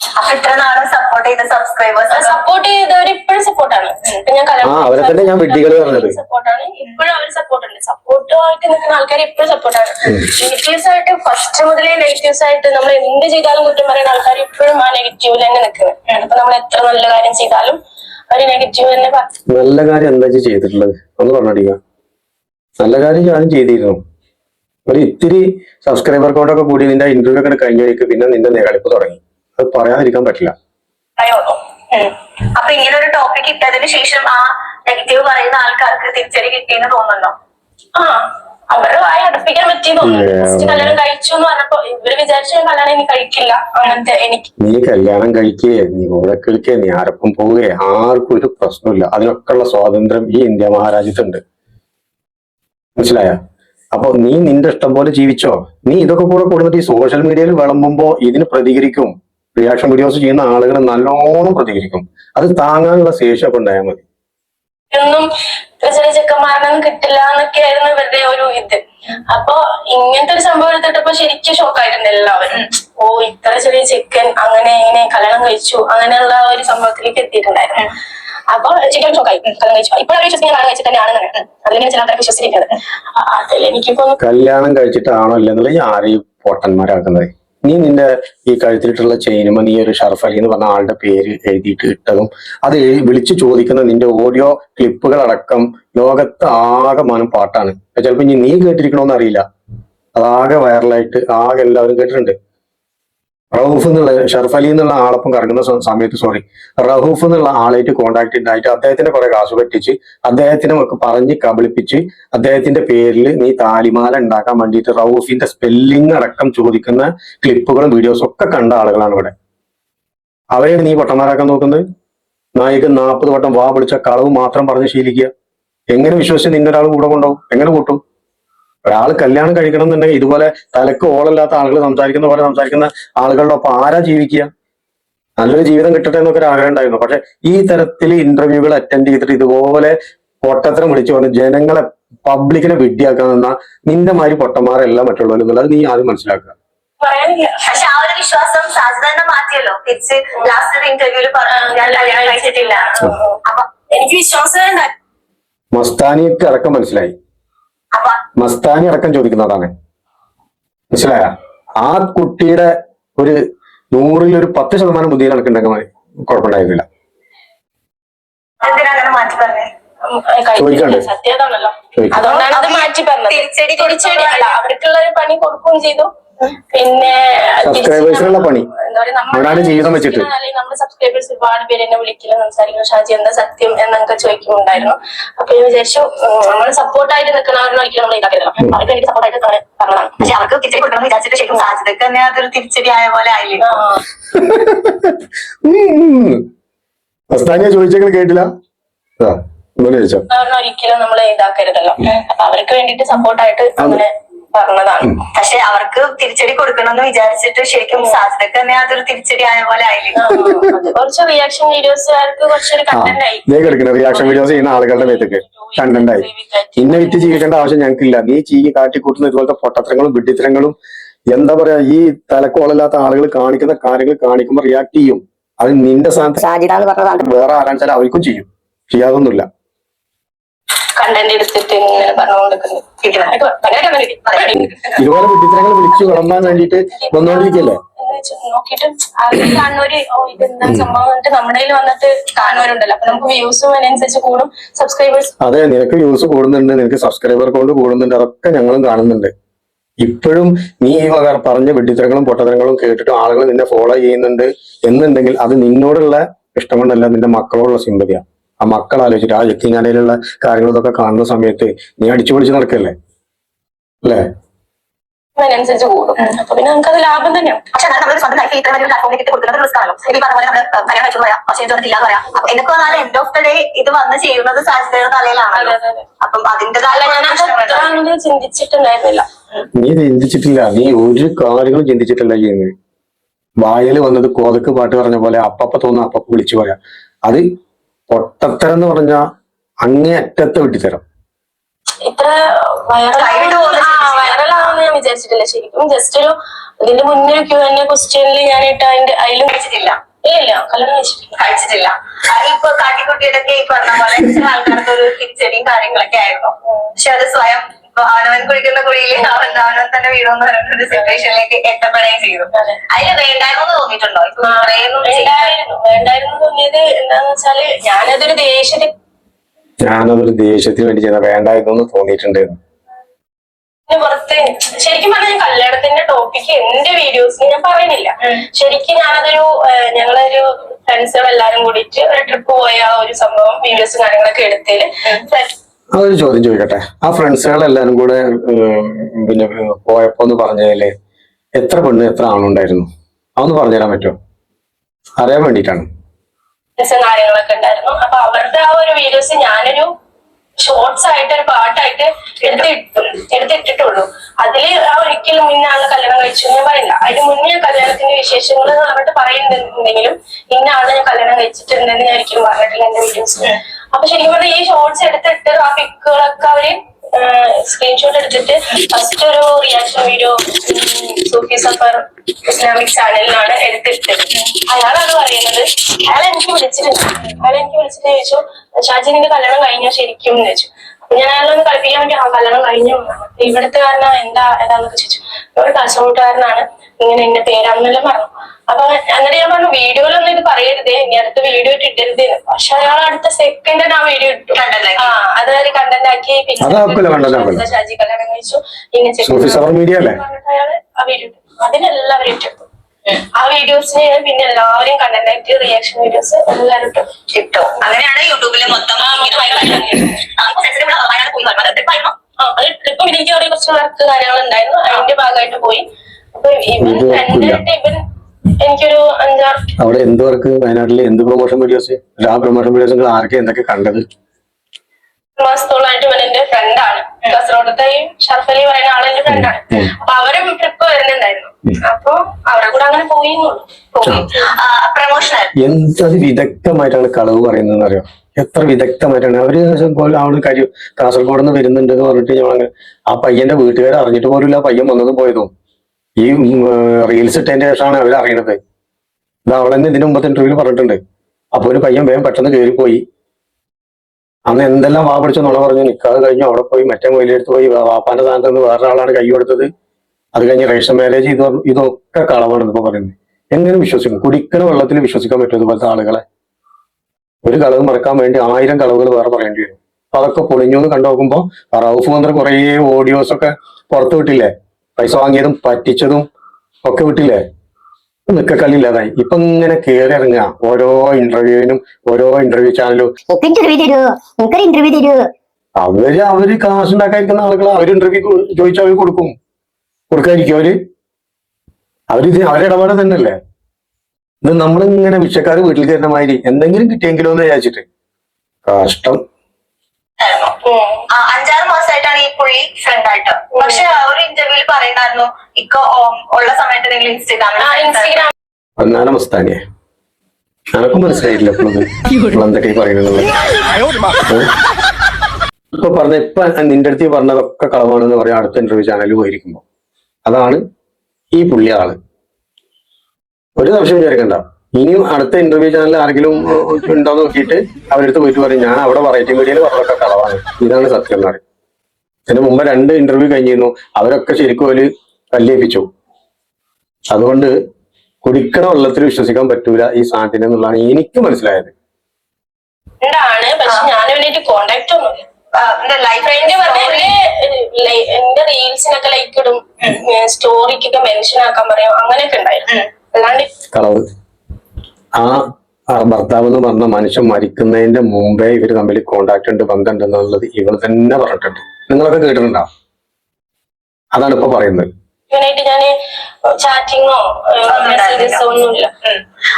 അപ്പൊ ഇത്ര നാളും സപ്പോർട്ട് ചെയ്ത സബ്സ്ക്രൈബേഴ്സ് സപ്പോർട്ട് ചെയ്തവർ ഇപ്പോഴും സപ്പോർട്ടാണ് ഇപ്പൊ ഞാൻ ആ, അവരെ തന്നെ ഞാൻ വിഡ്ഢികൾ പറഞ്ഞത്. സപ്പോർട്ടാണ് ഇപ്പോഴും അവർ സപ്പോർട്ട് ഉണ്ട്. സപ്പോർട്ടുമായിട്ട് നിൽക്കുന്ന ആൾക്കാർ ഇപ്പോഴും സപ്പോർട്ടാണ് നെഗറ്റീവ്സ് ആയിട്ട് ഫസ്റ്റ് മുതലേ നെഗറ്റീവ്സ് ആയിട്ട് നമ്മൾ എന്ത് ചെയ്താലും കുറ്റം പറയുന്ന ആൾക്കാർ ഇപ്പോഴും ആ നെഗറ്റീവിൽ തന്നെ നിൽക്കുന്നത് അപ്പൊ നമ്മൾ എത്ര നല്ല കാര്യം ചെയ്താലും ഒരു നെഗറ്റീവ് തന്നെ നല്ല കാര്യം എന്താ ചെയ്തിട്ടുള്ളത്? ഒന്ന് പറഞ്ഞടിക്ക നല്ല കാര്യം ഞാനും ചെയ്തിരുന്നു. ഒരു ഇത്തിരി സബ്സ്ക്രൈബർ കോഡൊക്കെ കൂടി നിന്റെ ഇന്റർവ്യൂ ഒക്കെ കഴിഞ്ഞേക്ക് പിന്നെ നിന്റെ നികളിപ്പ് തുടങ്ങി. അത് പറയാതിരിക്കാൻ പറ്റില്ല. അപ്പൊ ഇങ്ങനെ ഒരു ടോപ്പിക് ഇട്ടതിന് ശേഷം ആ നെഗറ്റീവ് പറയുന്ന ആൾക്കാർക്ക് തിരിച്ചടി കിട്ടിയെന്ന് തോന്നുന്നുണ്ടോ ആ അവരുടെ വായ അടുപ്പിക്കാൻ പറ്റി തോന്നുന്നു. കല്യാണം കഴിച്ചു എന്ന് പറഞ്ഞപ്പോ ഇവർ വിചാരിച്ചു ഞാൻ കല്യാണം ഇനി കഴിക്കില്ല. അങ്ങനത്തെ എനിക്ക് നീ കല്യാണം കഴിക്കേ നീ കൂടെ കളിക്കേ നീ ആരപ്പം പോവുകയെ ആർക്കും ഒരു പ്രശ്നമില്ല. അതിനൊക്കെ ഉള്ള സ്വാതന്ത്ര്യം ഈ ഇന്ത്യ മഹാരാജ്യത്തുണ്ട്. മനസ്സിലായ? അപ്പൊ നീ നിന്റെ ഇഷ്ടം പോലെ ജീവിച്ചോ? നീ ഇതൊക്കെ കൂടെ കൂടുതൽ ഈ സോഷ്യൽ മീഡിയയിൽ വിളമ്പുമ്പോ ഇതിന് പ്രതികരിക്കും. റിയാക്ഷൻ വീഡിയോസ് ചെയ്യുന്ന ആളുകൾ നല്ലോണം പ്രതികരിക്കും. അത് താങ്ങാനുള്ള ശേഷിയൊക്കെ ഉണ്ടായാൽ മതി. എന്നും ചെറിയ കിട്ടില്ല എന്നൊക്കെയായിരുന്നു ഇവരുടെ ഒരു ഇത്. അപ്പൊ ഇങ്ങനത്തെ ഒരു സംഭവം എടുത്തിട്ടപ്പോ ശരിക്കും ഷോക്കായിട്ടുണ്ട് എല്ലാവരും. ഓ ഇത്ര ചെറിയ ചിക്കൻ അങ്ങനെ ഇങ്ങനെ കല്യാണം കഴിച്ചു അങ്ങനെയുള്ള ഒരു സംഭവത്തിലേക്ക് എത്തിയിട്ടുണ്ടായിരുന്നു. അപ്പൊ ചിക്കൻ ഷോക്കായി കല്യാണം കഴിച്ചു. ഇപ്പോഴാണ് വിശ്വസിക്കുന്ന കല്യാണം കഴിച്ചിട്ട് തന്നെയാണ് അതിനെ ചില ആൾക്കാർ വിശ്വസിക്കുന്നത്. അതിൽ എനിക്കിപ്പോ കല്യാണം കഴിച്ചിട്ടാണോ ഇല്ലെന്നുള്ള ഈ ആരെയും പൊട്ടന്മാരാക്കുന്നത്? നീ നിന്റെ ഈ കഴുത്തിലിട്ടുള്ള ചെയിനുമ നീ ഒരു ഷർഫ് അലി എന്ന് പറഞ്ഞ ആളുടെ പേര് എഴുതിയിട്ട് ഇട്ടതും അത് വിളിച്ചു ചോദിക്കുന്ന നിന്റെ ഓഡിയോ ക്ലിപ്പുകളടക്കം ലോകത്ത് ആകെ മാനം പാട്ടാണ്. ചിലപ്പോ ഇനി നീ കേട്ടിരിക്കണമെന്ന് അറിയില്ല. അതാകെ വൈറലായിട്ട് ആകെ എല്ലാവരും കേട്ടിട്ടുണ്ട്. റഹൂഫ് എന്നുള്ള ഷർഫ് അലി എന്നുള്ള ആളൊപ്പം കറങ്ങുന്ന സമയത്ത് സോറി റഹൂഫ് എന്നുള്ള ആളായിട്ട് കോണ്ടാക്ട് ഉണ്ടായിട്ട് അദ്ദേഹത്തിന്റെ കുറെ കാശ് പറ്റിച്ച് അദ്ദേഹത്തിനെ ഒക്കെ പറഞ്ഞ് കബളിപ്പിച്ച് അദ്ദേഹത്തിന്റെ പേരിൽ നീ താലിമാല ഉണ്ടാക്കാൻ വേണ്ടിയിട്ട് റൌഫിന്റെ സ്പെല്ലിംഗ് അടക്കം ചോദിക്കുന്ന ക്ലിപ്പുകളും വീഡിയോസും ഒക്കെ കണ്ട ആളുകളാണ് ഇവിടെ. അവരെയാണ് നീ പൊട്ടന്മാരാക്കാൻ നോക്കുന്നത്? നായകൻ നാൽപ്പത് വട്ടം വാ വിളിച്ച കളവ് മാത്രം പറഞ്ഞ് ശീലിക്കുക. എങ്ങനെ വിശ്വസിച്ച് നിന്നൊരാൾ കൂടെ കൊണ്ടോ എങ്ങനെ കൂട്ടും? ഒരാൾ കല്യാണം കഴിക്കണം എന്നുണ്ടെങ്കിൽ ഇതുപോലെ തലക്ക് ഓളല്ലാത്ത ആളുകൾ സംസാരിക്കുന്ന പോലെ സംസാരിക്കുന്ന ആളുകളുടെ ഒപ്പം ആരാ ജീവിക്കുക? നല്ലൊരു ജീവിതം കിട്ടട്ടെ എന്നൊക്കെ ഒരു ആഗ്രഹം ഉണ്ടായിരുന്നു. പക്ഷെ ഈ തരത്തിൽ ഇന്റർവ്യൂകൾ അറ്റൻഡ് ചെയ്തിട്ട് ഇതുപോലെ പൊട്ടത്തരം വിളിച്ചു വന്ന് ജനങ്ങളെ പബ്ലിക്കിനെ വിഡ്ഢിയാക്കാൻ നിന്ന നിന്റെ മാതിരി പൊട്ടന്മാരെല്ലാം മറ്റുള്ളവരും എന്നുള്ളത് നീ ആദ്യം മനസ്സിലാക്കുക. പക്ഷെ ആ ഒരു വിശ്വാസം സാജിദ തന്നെ മാറ്റിയല്ലോ. തിരിച്ച് ലാസ്റ്റ് ഇന്റർവ്യൂൽ ഞാൻ കല്യാണം കഴിച്ചിട്ടില്ല. എനിക്ക് വിശ്വാസം മസ്താനിക്ക് അടക്കം മനസ്സിലായി. മസ്താനി അടക്കം ചോദിക്കുന്നതാണ്. മനസ്സിലായ? ആ കുട്ടിയുടെ ഒരു നൂറിൽ ഒരു പത്ത് ശതമാനം ബുദ്ധി കണക്കുണ്ടെങ്കിൽ കുഴപ്പമുണ്ടായിരുന്നില്ല. ചോദിക്കണ്ടേ? സത്യതാണല്ലോ ചോദിക്കാം. അവർക്കുള്ള ഒരു പണി കൊടുക്കുകയും ചെയ്തു. പിന്നെ സബ്സ്ക്രൈബേഴ്സിനുള്ള പണി. അവനാണ് ജീവിതം വെച്ചിട്ട്. നമ്മുടെ സബ്സ്ക്രൈബേഴ്സ് ഒരുപാട് പേര് എന്നെ വിളിക്കില്ല സംസാരിക്കുന്നു ഷാജി എന്താ സത്യം എന്നൊക്കെ ചോദിക്കുന്നുണ്ടായിരുന്നു. അപ്പൊ ഞാൻ വിചാരിച്ചു നമ്മൾ സപ്പോർട്ടായിട്ട് നിൽക്കുന്നവരെ ഒരിക്കലും നമ്മൾ ഇതാക്കരുതല്ലോ അവർക്ക് എനിക്ക് സപ്പോർട്ടായിട്ട് പറഞ്ഞതാണ് പക്ഷെ അവർക്ക് തിരിച്ചടി കൊടുക്കണം വിചാരിച്ചിട്ട് ശരിക്കും സാജിദക്ക് തന്നെ അതൊരു തിരിച്ചടി ആയ പോലെ ആയില്ലേ. ഉം. മസ്താനിയെ കേട്ടില്ല? ഒരിക്കലും നമ്മൾ ഇതാക്കരുതല്ലോ. അപ്പൊ അവർക്ക് വേണ്ടിട്ട് സപ്പോർട്ടായിട്ട് അങ്ങനെ പറഞ്ഞതാണ്. പക്ഷെ അവർക്ക് തിരിച്ചടി കൊടുക്കണമെന്ന് വിചാരിച്ചിട്ട് ശരിക്കും സാധ്യതക്ക് തന്നെ അതൊരു തിരിച്ചടി ആയ പോലെ ആയില്ലേ? കുറച്ച് റിയാക്ഷൻ വീഡിയോസുകാർക്ക് കുറച്ചൊരു കണ്ടന്റ് ആയി. നീ കിടക്കുന്ന റിയാക്ഷൻ വീഡിയോസ് ചെയ്യുന്ന ആളുകളുടെ മേത്തേക്ക് കണ്ടന്റായി ഇന്നെ വിറ്റ് ജീവിക്കേണ്ട ആവശ്യം ഞങ്ങൾക്കില്ല. നീ ചെയ്യ കാട്ടിക്കൂട്ടുന്ന ഇതുപോലത്തെ പൊട്ടത്തരങ്ങളും വിഡിത്തരങ്ങളും എന്താ പറയാ ഈ തലക്കോളല്ലാത്ത ആളുകൾ കാണിക്കുന്ന കാര്യങ്ങൾ കാണിക്കുമ്പോൾ റിയാക്ട് ചെയ്യും. അത് നിന്റെ സ്ഥാനത്ത് വേറെ ആരാച്ചാൽ അവർക്കും ചെയ്യും. ചെയ്യാതൊന്നുമില്ല. കണ്ടന്റ് എടുത്തിട്ട് ഇങ്ങനെ പറഞ്ഞുകൊണ്ടിരിക്കുന്നു. ഭയങ്കര content കിട്ടി. ഇതുപോലെ വിഡ്ഢിത്തരങ്ങൾ വിളിച്ചു വിളമ്പാൻ വേണ്ടിട്ട് വന്നുകൊണ്ടിരിക്കല്ലേ നോക്കിയിട്ട് കാണുന്നവര് ഇതെന്താ സംഭവം നമ്മുടെ വന്നിട്ട് കാണുന്നവരുണ്ടല്ലോ. അപ്പൊ നമുക്ക് വ്യൂസും അതിനനുസരിച്ച് കൂടും സബ്സ്ക്രൈബേഴ്സ് അതെ നിനക്ക് വ്യൂസ് കൂടുന്നുണ്ട് നിനക്ക് സബ്സ്ക്രൈബർ കൊണ്ട് കൂടുന്നുണ്ട് അതൊക്കെ ഞങ്ങളും കാണുന്നുണ്ട്. ഇപ്പോഴും നീ ഈ വക പറഞ്ഞ വെട്ടിത്തരങ്ങളും പൊട്ടത്തരങ്ങളും കേട്ടിട്ട് ആളുകൾ നിന്നെ ഫോളോ ചെയ്യുന്നുണ്ട് എന്നുണ്ടെങ്കിൽ അത് നിന്നോടുള്ള ഇഷ്ടം കൊണ്ടല്ല നിന്റെ മക്കളോടുള്ള സിമ്പതിയാ ആ മക്കൾ ആലോചിച്ചിട്ട് ആ യത്തിങ്ങാനയിലുള്ള കാര്യങ്ങൾ ഇതൊക്കെ കാണുന്ന സമയത്ത് നീ അടിച്ചു പൊളിച്ച് നടക്കല്ലേ? അല്ലേ? അതിനനുസരിച്ച് കൂടും. അപ്പൊ പിന്നെ നമുക്കത് ലാഭം തന്നെയാണ് പക്ഷെ എന്നാലും നമ്മുടെ സ്വന്തം ലൈഫ് ഇത്ര വലിയ പ്ലാറ്റ്ഫോമിലേക്ക് കൊടുക്കുന്നത് റിസ്ക് ആണല്ലോ. ഈ പറഞ്ഞ പോലെ നമ്മൾ പറയാൻ പറയാം പക്ഷേ പറയാം. അപ്പൊ എൻഡ് ഓഫ് ദ ഡേ ഇത് വന്ന് ചെയ്യുന്നത് സാധ്യതയുടെ തലയിലാണല്ലോ. അതെ, അതെ. അപ്പം അതിന്റേതായ അല്ല ഞാനത് ചിന്തിച്ചിട്ടുണ്ടായിരുന്നില്ല. നീ ചിന്തിച്ചിട്ടില്ല. നീ ഒരു കാര്യങ്ങളും ചിന്തിച്ചിട്ടില്ല ചെയ്യുന്നത് വായൽ വന്നത് കോതക്ക് പാട്ട് പറഞ്ഞ പോലെ അപ്പപ്പ തോന്നുന്ന അപ്പപ്പ വിളിച്ചു പറയാം അത് പൊട്ടത്തരം എന്ന് പറഞ്ഞ അങ്ങേ അറ്റത്തെ വെട്ടിത്തരം ഇത്ര. വൈറലാണെന്ന് ഞാൻ വിചാരിച്ചിട്ടില്ല. ശരിക്കും ജസ്റ്റ് ഒരു ഇതിന്റെ മുന്നേ ക്യൂ എന്നെ ക്വസ്റ്റ്യനിൽ ഞാൻ ഇട്ട അതിന്റെ അതിലും കഴിച്ചിട്ടില്ല. ഇല്ല ഇല്ല കല്യാണം കഴിച്ചിട്ടില്ല. കഴിച്ചിട്ടില്ല. ആ, ഇപ്പൊ കാട്ടിക്കുട്ടിയുടെയൊക്കെ ഈ പറഞ്ഞ പോലെ ചില ആൾക്കാർക്ക് ഒരു തിരിച്ചടിയും കാര്യങ്ങളൊക്കെ ആയിരുന്നു. പക്ഷെ അത് സ്വയം അവനവൻ കുഴിക്കുന്ന കുഴിയിൽ അവൻ അവനവൻ തന്നെ വീഴുന്ന ഒരു സിറ്റുവേഷനിലേക്ക് എത്തപ്പെടുകയും ചെയ്തു. അതിന് വേണ്ടായിരുന്നു തോന്നിയിട്ടുണ്ടോ? വേണ്ടായിരുന്നു. വേണ്ടായിരുന്നു തോന്നിയത് എന്താന്ന് വെച്ചാൽ ഞാനതൊരു ദേഷ്യത്തിൽ ഞാനതൊരു ദേഷ്യത്തിന് വേണ്ടി ചെയ്ത വേണ്ടായിരുന്നു തോന്നിയിട്ടുണ്ടായിരുന്നു. പുറത്ത് ശരിക്കും പറഞ്ഞാൽ കല്യാണത്തിന്റെ ടോപ്പിക്ക് എന്റെ വീഡിയോസ് ഞാൻ പറയുന്നില്ല. ശരിക്കും ഞാനതൊരു ഞങ്ങളൊരു ഫ്രണ്ട്സുകൾ എല്ലാരും കൂടിയിട്ട് ഒരു ട്രിപ്പ് പോയ ഒരു സംഭവം വീഡിയോസും കാര്യങ്ങളൊക്കെ എടുത്തതിൽ. അതൊരു ചോദ്യം ചോദിക്കട്ടെ. ആ ഫ്രണ്ട്സുകളെല്ലാരും കൂടെ പിന്നെ പോയപ്പോ എന്ന് പറഞ്ഞതിൽ എത്ര പെണ്ണ് എത്ര ആണുണ്ടായിരുന്നു? അതൊന്ന് പറഞ്ഞുതരാൻ പറ്റുമോ? അറിയാൻ വേണ്ടിട്ടാണ് ഉണ്ടായിരുന്നു. അപ്പൊ അവരുടെ ആ ഒരു വീഡിയോസ് ഞാനൊരു ഷോർട്സ് ആയിട്ട് ഒരു പാട്ടായിട്ട് എടുത്തിട്ടു എടുത്തിട്ടിട്ടുള്ളൂ അതിൽ ആ ഒരിക്കലും മുന്നേ ആൾ കല്യാണം കഴിച്ചു എന്ന് പറയില്ല. അതിന് മുന്നേ കല്യാണത്തിന്റെ വിശേഷങ്ങൾ പറഞ്ഞിട്ട് പറയുന്നുണ്ടെങ്കിലും ഇന്ന ആൾ ഞാൻ കല്യാണം കഴിച്ചിട്ടുണ്ടെന്ന് ഞാൻ ഒരിക്കലും പറഞ്ഞിട്ടില്ല എന്റെ വീഡിയോസ് അപ്പൊ ശരിക്കും പറഞ്ഞാൽ ഈ ഷോർട്സ് എടുത്തിട്ട് ആ പിക്കുകളൊക്കെ അവർ സ്ക്രീൻഷോട്ട് എടുത്തിട്ട് ഫസ്റ്റ് ഒരു reaction video Sufi Safar Islamic ചാനലിലാണ് എടുത്തിട്ട്. അയാളാണ് പറയുന്നത്. അയാൾ എനിക്ക് വിളിച്ചിട്ടുണ്ട്. അയാൾ എനിക്ക് വിളിച്ചിട്ട് ചോദിച്ചു ഷാജി നിന്റെ കല്യാണം കഴിഞ്ഞാൽ ശരിക്കും? എന്ന് ചോദിച്ചു. അപ്പൊ ഞാൻ അയാളൊന്ന് കളിപ്പിക്കാൻ വേണ്ടി ആ കല്യാണം കഴിഞ്ഞു ഇവിടുത്തെ കാരണം എന്താ ഏതാന്നൊക്കെ ചോദിച്ചു. ഒരു കാസർഗോട്ടുകാരനാണ് ഇങ്ങനെ എന്റെ പേരാണെന്നെല്ലാം പറഞ്ഞു. അപ്പൊ അങ്ങനെ ഞാൻ പറഞ്ഞു വീഡിയോയിലൊന്നും ഇത് പറയരുതേ. ഇനി അടുത്ത വീഡിയോ ഇട്ടിരുത് പക്ഷെ അയാൾ അടുത്ത സെക്കൻഡ് ആ വീഡിയോ ഇട്ടു. ആ കണ്ടന്റ് ആക്കി. പിന്നെ. ഷാജി കല്യാണം കഴിച്ചു. ഇങ്ങനെ അയാൾ ആ വീഡിയോ ഇട്ടു. അതിനെല്ലാവരും ഇട്ടു ആ വീഡിയോസ് പിന്നെ എല്ലാവരും കണ്ടന്റ് റിയാക്ഷൻ വീഡിയോസ് എല്ലാവരും ഇട്ടു. അങ്ങനെയാണ് യൂട്യൂബിൽ മൊത്തം അത് ട്രിപ്പ് എനിക്ക് അവിടെ കുറച്ച് വർക്ക് കാര്യങ്ങൾ ഉണ്ടായിരുന്നു അതിന്റെ ഭാഗമായിട്ട് പോയി. അപ്പൊ ഇവൻ ഇത് ഇവൻ എനിക്കൊരു അഞ്ചാറ് അവിടെ എന്ത് വർക്ക് വയനാട്ടിൽ എന്ത് പ്രൊമോഷൻ വീഡിയോസ് ആ പ്രൊമോഷൻ വീഡിയോസ് ആർക്കെ എന്തൊക്കെ കണ്ടത്? മാസത്തോളമായിട്ട് ഇവൻ എന്റെ ഫ്രണ്ടാണ് കസറോടത്തെയും ഷർഫ് ഷർഫലി പറയുന്ന ആൾ എന്റെ ഫ്രണ്ടാണ് അപ്പൊ അവരും ട്രിപ്പ് വരുന്നുണ്ടായിരുന്നു. അപ്പൊ അവരുടെ കൂടെ അങ്ങനെ പോയി. പ്രമോഷൻ എന്തത് വിദഗ്ധമായിട്ടാണ് കളവ് പറയുന്നത് അറിയാം? എത്ര വിദഗ്ധമായിട്ടാണ്. അവർ അവിടെ കാര്യം കാസർഗോഡ് നിന്ന് വരുന്നുണ്ട് എന്ന് പറഞ്ഞിട്ട് ഞങ്ങൾ ആ പയ്യന്റെ വീട്ടുകാർ അറിഞ്ഞിട്ട് പോലും ആ പയ്യൻ വന്നതും പോയതും. ഈ റീൽസ് ഇട്ടതിന്റെ ശേഷമാണ് അവർ അറിയണത്. ഇത് അവളെന്നെ ഇതിനു മുമ്പത്തെ ഇന്റർവ്യൂവിൽ പറഞ്ഞിട്ടുണ്ട്. അപ്പൊ ഒരു പയ്യൻ വേഗം പെട്ടെന്ന് കയറിപ്പോയി അന്ന് എന്തെല്ലാം വാ പിടിച്ചു നുണ പറഞ്ഞു നിൽക്കാതെ കഴിഞ്ഞു അവിടെ പോയി മറ്റേ മൊയിലെടുത്ത് പോയി വാപ്പാന്റെ സ്ഥാനത്ത് നിന്ന് വേറൊരാളാണ് കൈ കൊടുത്തത്. അത് കഴിഞ്ഞ് റേഷൻ മാരേജ് ഇത് ഇതൊക്കെ കളവാണ് ഇപ്പൊ പറയുന്നത്. എങ്ങനെ വിശ്വസിക്കും? കുടിക്കണ വെള്ളത്തിൽ വിശ്വസിക്കാൻ പറ്റും ഇതുപോലത്തെ ആളുകളെ. ഒരു കളവ് മറക്കാൻ വേണ്ടി ആയിരം കളവുകൾ വേറെ പറയേണ്ടി വരും. അപ്പൊ അതൊക്കെ പൊളിഞ്ഞു എന്ന് കണ്ടു നോക്കുമ്പോ റൌഫ് മന്ത്രി കുറേ ഓഡിയോസ് ഒക്കെ പുറത്തു വിട്ടില്ലേ? പൈസ വാങ്ങിയതും പറ്റിച്ചതും ഒക്കെ വിട്ടില്ലേ? നിക്കക്കളി ഇല്ലാതായി ഇപ്പൊ ഇങ്ങനെ കയറി ഇറങ്ങുക. ഓരോ ഇന്റർവ്യൂവിനും ഓരോ ഇന്റർവ്യൂ ചാനലും ഒക്കെ ഇന്റർവ്യൂ തരൂ. എനിക്കൊരു ഇന്റർവ്യൂ തരൂ. അവർ അവർ കാശുണ്ടാക്കാതിരിക്കുന്ന ആളുകളെ ആളുകൾ അവർ ഇന്റർവ്യൂ ചോദിച്ചാൽ അവർ കൊടുക്കും. കൊടുക്കാതിരിക്കും അവർ. അവരിത് അവരിടപാട് തന്നെയല്ലേ? ഇത് നമ്മളിങ്ങനെ വിഷക്കാർ വീട്ടിൽ കയറുന്ന മാതിരി എന്തെങ്കിലും കിട്ടിയെങ്കിലോ എന്ന് വിചാരിച്ചിട്ട്. കഷ്ടം. ആയിരുന്നു ഉം. ആ, അഞ്ചാറ് മാസമായിട്ടാണ് ഈ പുള്ളി ഫ്രണ്ട് ആയിട്ട് പക്ഷെ ആ ഒരു ഇന്റർവ്യൂവിൽ പറയുന്നായിരുന്നു ഇക്ക ഉള്ള സമയത്ത് നിങ്ങൾ ഇൻസ്റ്റഗ്രാമിൽ ഇൻസ്റ്റഗ്രാം ഒന്നാം മസ്താനിയെ. എനക്കും മനസ്സിലായിട്ടില്ല എപ്പോഴും ഇപ്പോൾ എന്തൊക്കെ പറയുന്നത്? ഇപ്പൊ പറഞ്ഞ ഇപ്പൊ നിന്റെ അടുത്ത് പറഞ്ഞതൊക്കെ കളവാണെന്ന് പറയാം അടുത്ത ഇന്റർവ്യൂ ചാനലിൽ പോയിരിക്കുമ്പോ. അതാണ് ഈ പുള്ളി ആൾ. ഒരു സംശയം വിചാരിക്കണ്ട. ഇനിയും അടുത്ത ഇന്റർവ്യൂ ചാനലിൽ ആരെങ്കിലും ഉണ്ടോ നോക്കിയിട്ട് അവരടുത്ത് പോയിട്ട് പറയും ഞാൻ അവിടെ വെറൈറ്റി മീഡിയയിൽ പറഞ്ഞൊക്കെ കളവാണ്. ഇതാണ് സത്യം എന്ന് പറയും. അതിന് മുമ്പ് രണ്ട് ഇന്റർവ്യൂ കഴിഞ്ഞിരുന്നു. അവരൊക്കെ ശരിക്കും ഒരു കല്ലേപ്പിച്ചു. അതുകൊണ്ട് കുടിക്കണ വെള്ളത്തിൽ വിശ്വസിക്കാൻ പറ്റൂല ഈ സാധ്യത എന്നുള്ളതാണ് എനിക്ക് മനസ്സിലായത്. പക്ഷെ ഞാൻ കോണ്ടാക്ട് ഒന്നുമില്ല എന്റെ റീൽസിനൊക്കെ ലൈക്ക് ഇടും. സ്റ്റോറിക്കൊക്കെ മെൻഷൻ ആക്കാൻ പറയും. അങ്ങനെയൊക്കെ ഉണ്ടായിരുന്നു. അല്ലാണ്ട് കളവ്. ആ ഭർത്താവ് എന്ന് പറഞ്ഞ മനുഷ്യൻ മരിക്കുന്നതിന്റെ മുമ്പേ ഇവർ തമ്മിൽ കോണ്ടാക്ട് ഉണ്ട് ബന്ധമുണ്ട് എന്നുള്ളത് ഇവൾ തന്നെ പറഞ്ഞിട്ടുണ്ട്. നിങ്ങളൊക്കെ കേട്ടിട്ടുണ്ടോ? അതാണ് ഇപ്പൊ പറയുന്നത്. ചാറ്റിങ്ങോ മെസ്സേജസോ ഒന്നുമില്ല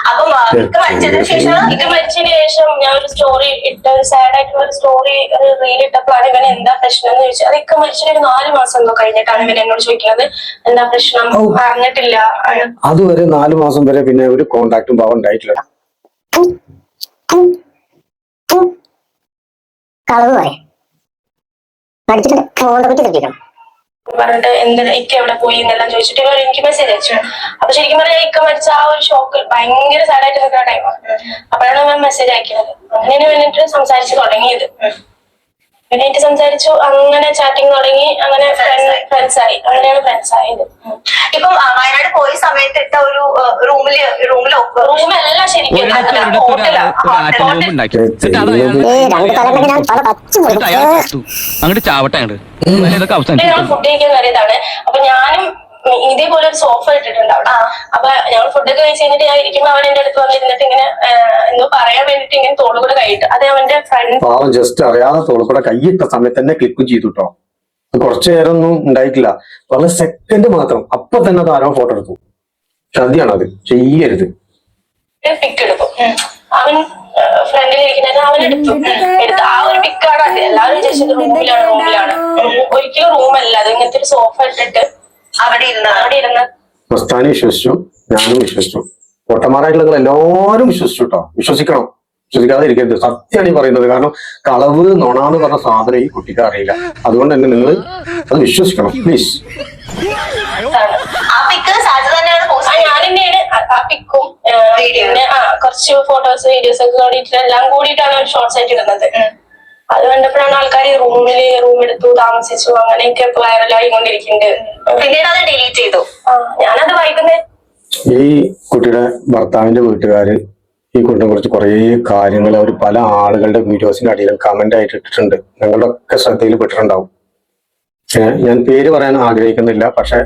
അപ്പൊ ഇത് ഇക്ക മരിച്ചതിന് ശേഷം ഇത് മരിച്ചതിന് ശേഷം ഞാൻ ഒരു സ്റ്റോറി ഇട്ട ഒരു സാഡ് ആയിട്ടുള്ള ഒരു സ്റ്റോറി ഒരു റീൽ ഇട്ടപ്പോഴാണ് ഇവൻ എന്താ പ്രശ്നം എന്ന് ചോദിച്ചത് അതൊക്കെ മരിച്ചിട്ട് ഒരു നാല് മാസം എന്തോ കഴിഞ്ഞിട്ടാണ് ഇവൻ എന്നോട് ചോദിക്കുന്നത്. എന്താ പ്രശ്നം? പറഞ്ഞിട്ടില്ല അറിഞ്ഞിട്ടില്ല. അതുവരെ നാല് മാസം വരെ പിന്നെ ഒരു കോണ്ടാക്ടും ഭാവം ഉണ്ടായിട്ടില്ല. കളവ് പറയാം പഠിച്ചിട്ട് ഫോണിനെ പറ്റി തെറ്റിക്കണം പറഞ്ഞിട്ട് എന്താ ഇക്ക എവിടെ പോയി എന്നെല്ലാം ചോദിച്ചിട്ട് ഇവർ എനിക്ക് മെസ്സേജ് അയച്ചു. അപ്പൊ ശരിക്കും പറഞ്ഞാൽ ഇക്ക മരിച്ച ആ ഒരു ഷോക്ക് ഭയങ്കര സാഡായിട്ട് നിൽക്കുന്ന ടൈമാണ് അപ്പോഴാണ് ഞാൻ മെസ്സേജ് അയക്കുന്നത്. അങ്ങനെയാണ് വേണ്ടിട്ട് സംസാരിച്ച് തുടങ്ങിയത്. വേണ്ടിട്ട് സംസാരിച്ചു അങ്ങനെ ചാറ്റിംഗ് തുടങ്ങി അങ്ങനെ ഫ്രണ്ട്സ് ആയി. അങ്ങനെയാണ് ഫ്രണ്ട്സ് ആയത്. ഇപ്പം വയനാട് പോയ സമയത്ത് ഇട്ട ഒരു റൂമിൽ റൂമിൽ റൂമല്ല ശരിക്കും അങ്ങോട്ട് ചാവട്ടെ ഫുഡ് കഴിക്കാൻ കയറിയതാണ് അപ്പൊ ഞാനും ഇതേപോലെ ഒരു സോഫ ഇട്ടിട്ടുണ്ട് അവിടെ. അപ്പൊ ഞങ്ങൾ ഫുഡൊക്കെ കഴിച്ച് കഴിഞ്ഞിട്ട് ഞാൻ ഇരിക്കുമ്പോ അവൻ എന്റെ അടുത്ത് വന്നിരുന്നിട്ട് ഇങ്ങനെ എന്തോ പറയാൻ വേണ്ടിട്ട് ഇങ്ങനെ തോളുകൂടെ കൈയിട്ട്. അത് അവന്റെ ഫ്രണ്ട് പാവം ജസ്റ്റ് അറിയാതെ തോളുകൂടെ കൈയിട്ട സമയത്ത് തന്നെ ക്ലിക്കും ചെയ്തു കേട്ടോ കുറച്ചു നേരം ഒന്നും ഉണ്ടായിട്ടില്ല. വളരെ സെക്കൻഡ് മാത്രം. അപ്പൊ തന്നെ അത് ആരോ ഫോട്ടോ എടുത്തു. ചതിയാണ് അത്? ചെയ്യരുത്. പിക്ക് എടുക്കും. അവൻ ഫ്രണ്ടിൽ ഇരിക്കുന്നത് അവൻ എടുത്തു. എടുത്ത്. ആ ഒരു പിക്കാണ് അത്. എല്ലാവരും വിചാരിച്ചത് റൂമിലാണ് റൂമിലാണ് ഒരിക്കലും റൂമല്ല അത് ഇങ്ങനത്തെ ഒരു സോഫ ഇട്ടിട്ട് മസ്താനി വിശ്വസിച്ചു ഞാനും വിശ്വസിച്ചു. പൊട്ടന്മാരായിട്ടുള്ള നിങ്ങൾ എല്ലാവരും വിശ്വസിച്ചു കേട്ടോ വിശ്വസിക്കണം. വിശ്വസിക്കാതെ ഇരിക്കരുത്. സത്യമാണ് ഈ പറയുന്നത്. കാരണം കളവ് നൊണാന്ന് പറഞ്ഞ സാധനം ഈ കുട്ടിക്ക് അറിയില്ല. അതുകൊണ്ട് തന്നെ നിങ്ങൾ അത് വിശ്വസിക്കണം. പ്ലീസ് കുറച്ച് ഫോട്ടോസ് വീഡിയോസ് ഒക്കെ കൂടിയിട്ട് എല്ലാം കൂടിയിട്ടാണ് ഷോർട്ട്സ് ഷോർട്സ് ആയിട്ട് ഇടുന്നത്. അത് കണ്ടപ്പോഴാണ് ആൾക്കാർ റൂമിൽ റൂം എടുത്തു താമസിച്ചു അങ്ങനെയൊക്കെ വൈറലായി കൊണ്ടിരിക്കുന്നുണ്ട് പിന്നീട് അത് ഡിലീറ്റ് ചെയ്തു. ഞാനത് വായിക്കുന്നേ ഈ കുട്ടിയുടെ ഭർത്താവിന്റെ വീട്ടുകാര് ഈ കുട്ടിനെ കുറിച്ച് കുറേ കാര്യങ്ങൾ അവർ പല ആളുകളുടെ വീഡിയോസിന്റെ അടിയിൽ കമന്റ് ആയിട്ട് ഇട്ടിട്ടുണ്ട്. നിങ്ങളുടെ ഒക്കെ ശ്രദ്ധയിൽ പെട്ടിട്ടുണ്ടാവും. ഞാൻ പേര് പറയാൻ ആഗ്രഹിക്കുന്നില്ല പക്ഷെ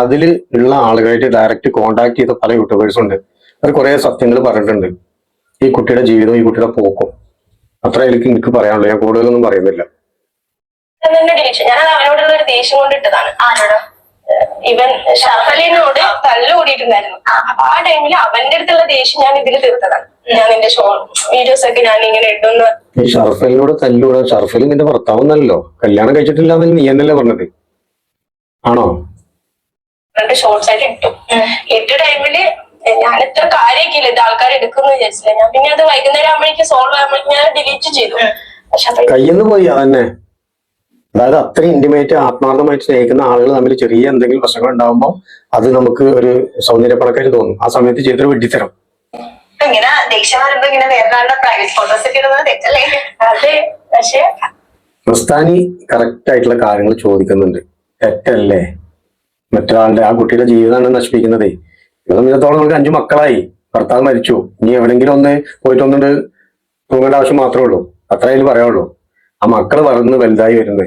അതിൽ ഉള്ള ആളുകളായിട്ട് ഡയറക്റ്റ് കോണ്ടാക്ട് ചെയ്ത പല യൂട്യൂബേഴ്സും ഉണ്ട്. അവർ കുറെ സത്യങ്ങൾ പറഞ്ഞിട്ടുണ്ട്. ഈ കുട്ടിയുടെ ജീവിതവും ഈ കുട്ടിയുടെ പോക്കും. അത്ര എനിക്ക് എനിക്ക് പറയാനുള്ളൂ. ഞാൻ കൂടുതലൊന്നും പറയുന്നില്ല. ഞാൻ അവനോടുള്ള ഒരു ദേഷ്യം കൊണ്ട് ഇട്ടതാണ്. ഇവൻ ഷർഫലിനോട് തല്ലു കൂടിയിട്ടുണ്ടായിരുന്നു. അപ്പൊ ആ ടൈമിൽ അവന്റെ അടുത്തുള്ള ദേഷ്യം ഞാൻ ഇതിൽ തീർത്തതാണ്. ഞാൻ നിന്റെ ഷോ വീഡിയോസ് ഒക്കെ ഞാൻ ഇങ്ങനെ ഇടുന്ന. ഈ ഷർഫലിനോട് തല്ലൂടെ ഷർഫലി നിന്റെ ഭർത്താവെന്നല്ലോ കല്യാണം കഴിച്ചിട്ടില്ല എന്ന് നീ എന്നല്ലേ പറഞ്ഞത്? ആണോ? രണ്ട് ഷോർട്സ് ആയിട്ട് ഇട്ടു. ഇട്ട ടൈമിൽ ഞാൻ എത്ര കാര്യമൊക്കെയില്ല ഇത് ആൾക്കാർ എടുക്കുന്നു വിചാരിച്ചില്ല. ഞാൻ പിന്നെ അത് വൈകുന്നേരം ആകുമ്പോഴേക്കും സോൾവ് ആകുമ്പോഴേക്കും ഞാൻ ഡിലീറ്റ് ചെയ്തു. കയ്യെന്ന് പോയി അതന്നെ. അതായത് അത്രയും ഇന്റിമേറ്റ് ആത്മാർത്ഥമായിട്ട് സ്നേഹിക്കുന്ന ആളുകൾ തമ്മിൽ ചെറിയ എന്തെങ്കിലും പ്രശ്നങ്ങൾ ഉണ്ടാകുമ്പോൾ അത് നമുക്ക് ഒരു സൗന്ദര്യപ്പണക്കാര് തോന്നും. ആ സമയത്ത് ചെയ്തൊരു വെട്ടിത്തരം. ഇങ്ങനെ ദേഷ്യം വരുമ്പോ ഇങ്ങനെ വേറൊരാളുടെ പ്രൈവറ്റ് ഫോട്ടോസ് ഒക്കെ ഇടുന്നത് തെറ്റല്ലേ? അതെ. പക്ഷെ മസ്താനി കറക്റ്റ് ആയിട്ടുള്ള കാര്യങ്ങൾ ചോദിക്കുന്നുണ്ട്. തെറ്റല്ലേ? മറ്റൊരാളുടെ ആ കുട്ടിയുടെ ജീവിതമാണ് നശിപ്പിക്കുന്നതേ. സംബന്ധിച്ചിടത്തോളം നമുക്ക് അഞ്ചു മക്കളായി. ഭർത്താവ് മരിച്ചു. ഇനി എവിടെങ്കിലും ഒന്ന് പോയിട്ട് ഒന്നുണ്ട് തൂങ്ങേണ്ട ആവശ്യം മാത്രമേ ഉള്ളൂ. അത്രേ അതിൽ പറയാനുള്ളൂ. ആ മക്കൾ വളർന്ന് വലുതായി വരുന്നത്.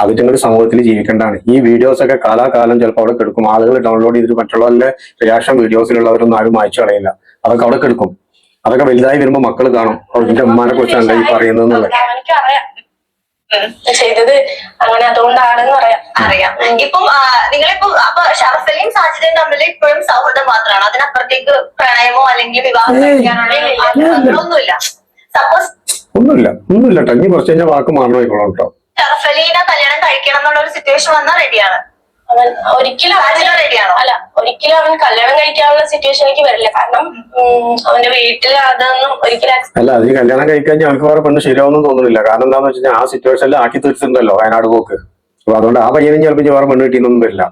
അതിന്റെ ഒരു സമൂഹത്തിൽ ജീവിക്കേണ്ടതാണ്. ഈ വീഡിയോസ് ഒക്കെ കാലാകാലം ചിലപ്പോൾ അവിടെ കിടക്കും. ആളുകൾ ഡൗൺലോഡ് ചെയ്തിട്ട് മറ്റുള്ളവരുടെ റിയാക്ഷൻ വീഡിയോസിലുള്ളവരൊന്നും ആരും വായിച്ചു കളയില്ല. അതൊക്കെ അവിടെ കിടക്കും. അതൊക്കെ വലുതായി വരുമ്പോൾ മക്കൾ കാണും. അവരുടെ ഉമ്മാനെ കുറിച്ചാണല്ലോ ഈ പറയുന്നത് ചെയ്തത് അങ്ങനെ അതുകൊണ്ടാണെന്ന് അറിയാം. അറിയാം ഇപ്പം നിങ്ങളിപ്പം അപ്പൊ ഷറഫലിയും സാജിദയും തമ്മിൽ ഇപ്പോഴും സൗഹൃദം മാത്രമാണ്? അതിനപ്പുറത്തേക്ക് പ്രണയമോ അല്ലെങ്കിൽ വിവാഹം ഒന്നുമില്ല. സപ്പോസ് ഒന്നുമില്ല. ഒന്നുമില്ല. ഇനി കുറച്ച് കഴിഞ്ഞാൽ വാക്ക് മാറണമായിക്കോളാം കേട്ടോ. ഷറഫലീനെ കല്യാണം കഴിക്കണം എന്നുള്ള ഒരു സിറ്റുവേഷൻ വന്നാൽ റെഡിയാണ് അവൻ ഒരിക്കലും അല്ല ഒരിക്കലും അവൻ കല്യാണം കഴിക്കാനുള്ള സിറ്റുവേഷനിലേക്ക് വരില്ല. കാരണം അവന്റെ വീട്ടിൽ അതൊന്നും ഒരിക്കലും അല്ല അതിന് കല്യാണം കഴിക്കാൻ ഞങ്ങൾക്ക് വേറെ പെണ്ണ് ശരിയാവുന്നു തോന്നുന്നില്ല. കാരണം എന്താന്ന് വെച്ച് കഴിഞ്ഞാൽ ആ സിറ്റുവേഷനിൽ ആക്കി തീർച്ചിട്ടുണ്ടല്ലോ വയനാട് പോക്ക്. അപ്പൊ അതുകൊണ്ട് ആ പയ്യനും ചിലപ്പോൾ വേറെ പെണ്ണ് കിട്ടിയെന്നൊന്നും വരില്ല.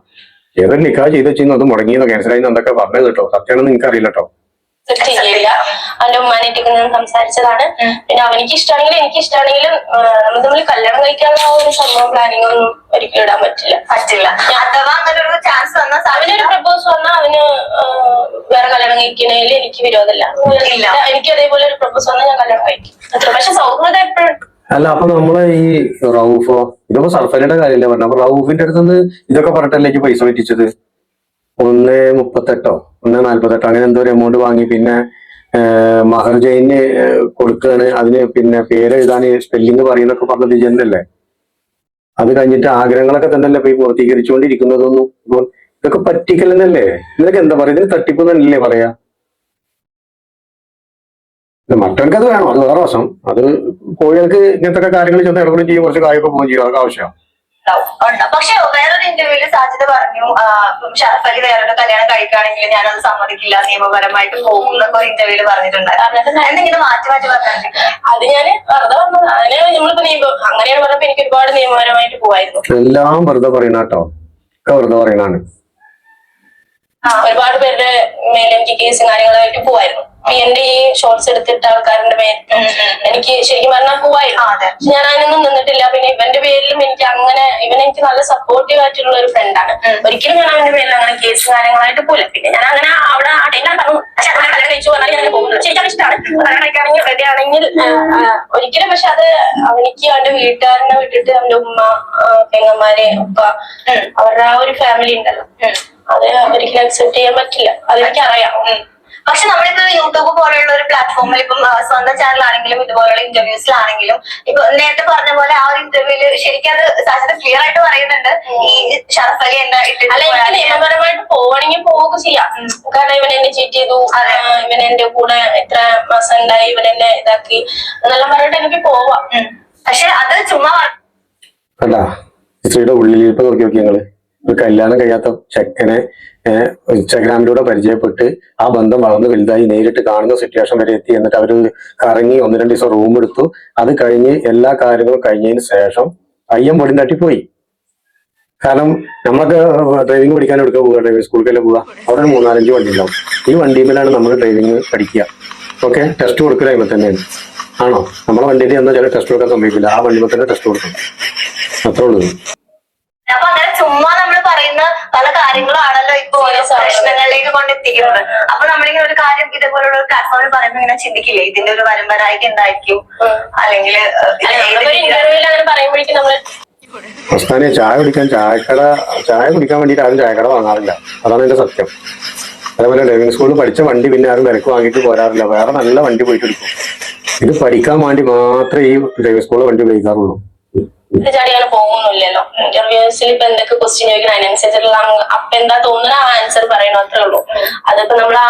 ഏതൊരു നിക്കാ ചെയ്ത് വെച്ചിരുന്നു അത് മുടങ്ങിയെന്നോ ക്യാൻസൽ ആയി എന്നൊക്കെ പറഞ്ഞത് കേട്ടോ? സത്യമാണെന്ന് നിങ്ങൾക്ക് അറിയില്ല കേട്ടോ ചെയ്യില്ല അവന്റെ ഉമ്മാനായിട്ടൊക്കെ ഞാൻ സംസാരിച്ചതാണ്. പിന്നെ അവനിക്ക് ഇഷ്ടമാണെങ്കിലും എനിക്ക് ഇഷ്ടമാണെങ്കിലും നമ്മൾ തമ്മിൽ കല്യാണം കഴിക്കാനുള്ള ആ ഒരു സംഭവം പ്ലാനിങ് ഒന്നും ഒരിക്കലും ഇടാൻ പറ്റില്ല. പറ്റില്ല. അഥവാ അങ്ങനെ ഒരു ചാൻസ് വന്നാൽ അവനൊരു പ്രപ്പോസ് വന്നാൽ അവന് വേറെ കല്യാണം കഴിക്കുന്നതിൽ എനിക്ക് വിരോധമില്ല. എനിക്ക് അതേപോലെ ഒരു പ്രപ്പോസ് വന്നാൽ ഞാൻ കല്യാണം കഴിക്കും. അത്ര. പക്ഷെ സൗഹൃദം എപ്പോഴും അല്ല അപ്പൊ നമ്മളെ ഈ റൌഫോ ഇതൊക്കെ സർഫലിയുടെ കാര്യമില്ല പറഞ്ഞു? അപ്പൊ റൌഫിന്റെ അടുത്തുനിന്ന് ഇതൊക്കെ പറഞ്ഞിട്ടല്ലേ പൈസ പറ്റിച്ചത്? ഒന്ന് മുപ്പത്തെട്ടോ? ഒന്ന് നാല്പത്തെട്ട് അങ്ങനെ എന്തോ ഒരു എമൗണ്ട് വാങ്ങി. പിന്നെ മഹർ ജയിന് കൊടുക്കുകയാണ്. അതിന് പിന്നെ പേര് എഴുതാൻ സ്പെല്ലിങ് പറയുന്നൊക്കെ പറഞ്ഞത് വിജയനല്ലേ? അത് കഴിഞ്ഞിട്ട് ആഗ്രഹങ്ങളൊക്കെ തന്നെയല്ലേ പോയി പൂർത്തീകരിച്ചുകൊണ്ടിരിക്കുന്നതൊന്നും? ഇപ്പോൾ ഇതൊക്കെ പറ്റിക്കലെന്നല്ലേ? ഇതൊക്കെ എന്താ പറയുക? ഇതിന് തട്ടിപ്പ് തന്നെയല്ലേ പറയാ? മറ്റവർക്ക് അത് വേണം. അത് വേറെ വശം അത് കോഴികൾക്ക് ഇങ്ങനത്തെ കാര്യങ്ങൾ ചെന്ന് ഇടപെടുകയും ചെയ്യും. കുറച്ച് കായൊക്കെ പോവുകയും ചെയ്യും. അതൊക്കെ ആവശ്യമാണ്. ഉണ്ടാവും. പക്ഷെ വേറൊരു ഇന്റർവ്യൂൽ സാധ്യത പറഞ്ഞു ഷറഫ് അലി വേറൊരു കല്യാണം കഴിക്കുകയാണെങ്കിൽ ഞാനത് സമ്മതിക്കില്ല നിയമപരമായിട്ട് പോകും എന്നൊക്കെ ഒരു ഇന്റർവ്യൂൽ പറഞ്ഞിട്ടുണ്ടായിരുന്നു ഇങ്ങനെ മാറ്റി മാറ്റി പറഞ്ഞു അത് ഞാൻ വെറുതെ വന്നത് അങ്ങനെ നമ്മളിപ്പോ നിയമം അങ്ങനെയാണ് പറഞ്ഞപ്പോ എനിക്ക് ഒരുപാട് നിയമപരമായിട്ട് പോവായിരുന്നു. എല്ലാം വെറുതെ പറയണ കേട്ടോ. വെറുതെ പറയണാണ് ഒരുപാട് പേരുടെ മേലെ എനിക്ക് കേസും കാര്യങ്ങളായിട്ട് പോവായിരുന്നു. എന്റെ ഈ ഷോർട്സ് എടുത്തിട്ട ആൾക്കാരുടെ പേര്. എനിക്ക് ശരിക്കും പറഞ്ഞാൽ പോവായിരുന്നു. ഞാൻ അതിനൊന്നും നിന്നിട്ടില്ല. പിന്നെ ഇവന്റെ പേരിലും എനിക്ക് അങ്ങനെ ഇവൻ എനിക്ക് നല്ല സപ്പോർട്ടീവ് ആയിട്ടുള്ള ഒരു ഫ്രണ്ടാണ് ഒരിക്കലും ഞാൻ അവന്റെ പേരിൽ അങ്ങനെ കേസ് കാര്യങ്ങളായിട്ട് പോയില്ല പിന്നെ ഞാൻ അങ്ങനെ അവിടെ ആ ടൈമിൽ പറഞ്ഞു പക്ഷെ അങ്ങനെ കല്യാണം കഴിച്ചു പറഞ്ഞാൽ ഞാൻ പോകുന്നു ശരിക്കും അത് ഇഷ്ടമാണ്. കല്യാണം കഴിക്കുകയാണെങ്കിൽ റെഡി ആണെങ്കിൽ ഒരിക്കലും പക്ഷെ അത് അവനിക്ക് അവന്റെ വീട്ടുകാരനെ വിട്ടിട്ട് അവന്റെ ഉമ്മ പെങ്ങന്മാരെ ഉപ്പ അവരുടെ ആ ഒരു ഫാമിലി ഉണ്ടല്ലോ. അത് ഒരിക്കലും അക്സെപ്റ്റ് ചെയ്യാൻ പറ്റില്ല. അതെനിക്കറിയാം. ഉം. പക്ഷെ നമ്മളിപ്പോ യൂട്യൂബ് പോലെയുള്ള ഒരു പ്ലാറ്റ്ഫോമിൽ ഇപ്പം സ്വന്തം ചാനലാണെങ്കിലും ഇതുപോലുള്ള ഇന്റർവ്യൂസിലാണെങ്കിലും ഇപ്പൊ നേരത്തെ പറഞ്ഞ പോലെ ആ ഒരു ഇന്റർവ്യൂൽ ശരിക്കും അത് സാധ്യത ക്ലിയർ ആയിട്ട് പറയുന്നുണ്ട്. ഈ ഷറഫ് അലി എന്താ ഇട്ടിട്ട് അല്ല എനിക്ക് പോയാൽ നിയമപരമായിട്ട് പോവാണെങ്കിൽ പോവുക ചെയ്യാം. കാരണം ഇവൻ എന്നെ ചീറ്റ് ചെയ്തു. ഇവൻ എന്റെ കൂടെ എത്ര മാസം ഉണ്ടായി ഇവൻ എന്നെ ഇതാക്കി. എന്നെല്ലാം പറഞ്ഞിട്ട് എനിക്ക് പോവാം. പക്ഷെ അത് ചുമ്മാ അല്ല സ്ത്രീയുടെ ഉള്ളിലിരിപ്പ് നോക്കി നോക്കി ഞങ്ങൾ കല്യാണം കഴിയാത്ത ചെക്കനെ ഇൻസ്റ്റാഗ്രാമിലൂടെ പരിചയപ്പെട്ട് ആ ബന്ധം വളർന്ന് വലുതായി നേരിട്ട് കാണുന്ന സിറ്റുവേഷൻ വരെ എത്തി. എന്നിട്ട് അവർ കറങ്ങി ഒന്ന് രണ്ട് ദിവസം റൂം എടുത്തു. അത് കഴിഞ്ഞ് എല്ലാ കാര്യങ്ങളും കഴിഞ്ഞതിന് ശേഷം പയ്യൻ പൊടി തട്ടിപ്പോയി. കാരണം നമുക്ക് ഡ്രൈവിംഗ് പഠിക്കാൻ എടുക്കാൻ പോവുക? ഡ്രൈവിംഗ് സ്കൂളിലേക്ക് പോവുക? അവിടെ ഒരു മൂന്നാലഞ്ച് വണ്ടി ഉണ്ടാവും ഈ വണ്ടിയിലാണ് നമ്മൾ ഡ്രൈവിംഗ് പഠിക്കുക. ഓക്കെ ടെസ്റ്റ് കൊടുക്കുക ടൈമിൽ തന്നെയാണ്. ആണോ? നമ്മളെ വണ്ടിയിൽ എന്നാൽ ചില ടെസ്റ്റ് കൊടുക്കാൻ സമയമില്ല. ആ വണ്ടിയിൽ തന്നെ ടെസ്റ്റ് കൊടുക്കും. അത്രേ ഉള്ളൂ. അപ്പൊ അങ്ങനെ ചുമ്മാ നമ്മൾ പറയുന്ന പല കാര്യങ്ങളും ആണല്ലോ ഇപ്പൊ ഓരോ പ്രശ്നങ്ങളിലേക്ക് കൊണ്ടെത്തിക്കുന്നത്. അപ്പൊ നമ്മളിങ്ങനെ ഒരു കാര്യം ഇതേപോലുള്ള ഒരു പ്ലാറ്റ്ഫോമിൽ പറയുമ്പോൾ ഇങ്ങനെ ചിന്തിക്കില്ലേ? ഇതിന്റെ ഒരു പരമ്പരായിട്ട് എന്തായിരിക്കും? അല്ലെങ്കിൽ ഇന്റർവ്യൂവിൽ അങ്ങനെ പറയുമ്പോഴേക്കും നമ്മൾ മസ്താനെ ചായ കുടിക്കാൻ ചായക്കട ചായ കുടിക്കാൻ വേണ്ടിയിട്ട് ആരും ചായക്കട വാങ്ങാറില്ല. അതാണ് എന്റെ സത്യം. അതേപോലെ ഡ്രൈവിംഗ് സ്കൂളിൽ പഠിച്ച വണ്ടി പിന്നെ ആരും വിലക്ക് വാങ്ങിയിട്ട് പോരാറില്ല. വേറെ നല്ല വണ്ടി പോയിട്ട് എടുക്കും. ഇത് പഠിക്കാൻ വേണ്ടി മാത്രമേ ഈ ഡ്രൈവിംഗ് സ്കൂളിൽ വണ്ടി ഉപയോഗിക്കാറുള്ളൂ. ചാടി അങ്ങനെ പോകുന്നില്ലല്ലോ ഇന്റർവ്യൂസിൽ ഇപ്പൊ എന്തൊക്കെ ക്വസ്റ്റ്യൻ ചോദിക്കണം അതിനനുസരിച്ചുള്ള അപ്പൊ എന്താ തോന്നുന്ന ആ ആൻസർ പറയണോ അത്രേ ഉള്ളൂ. അതിപ്പോ നമ്മൾ ആ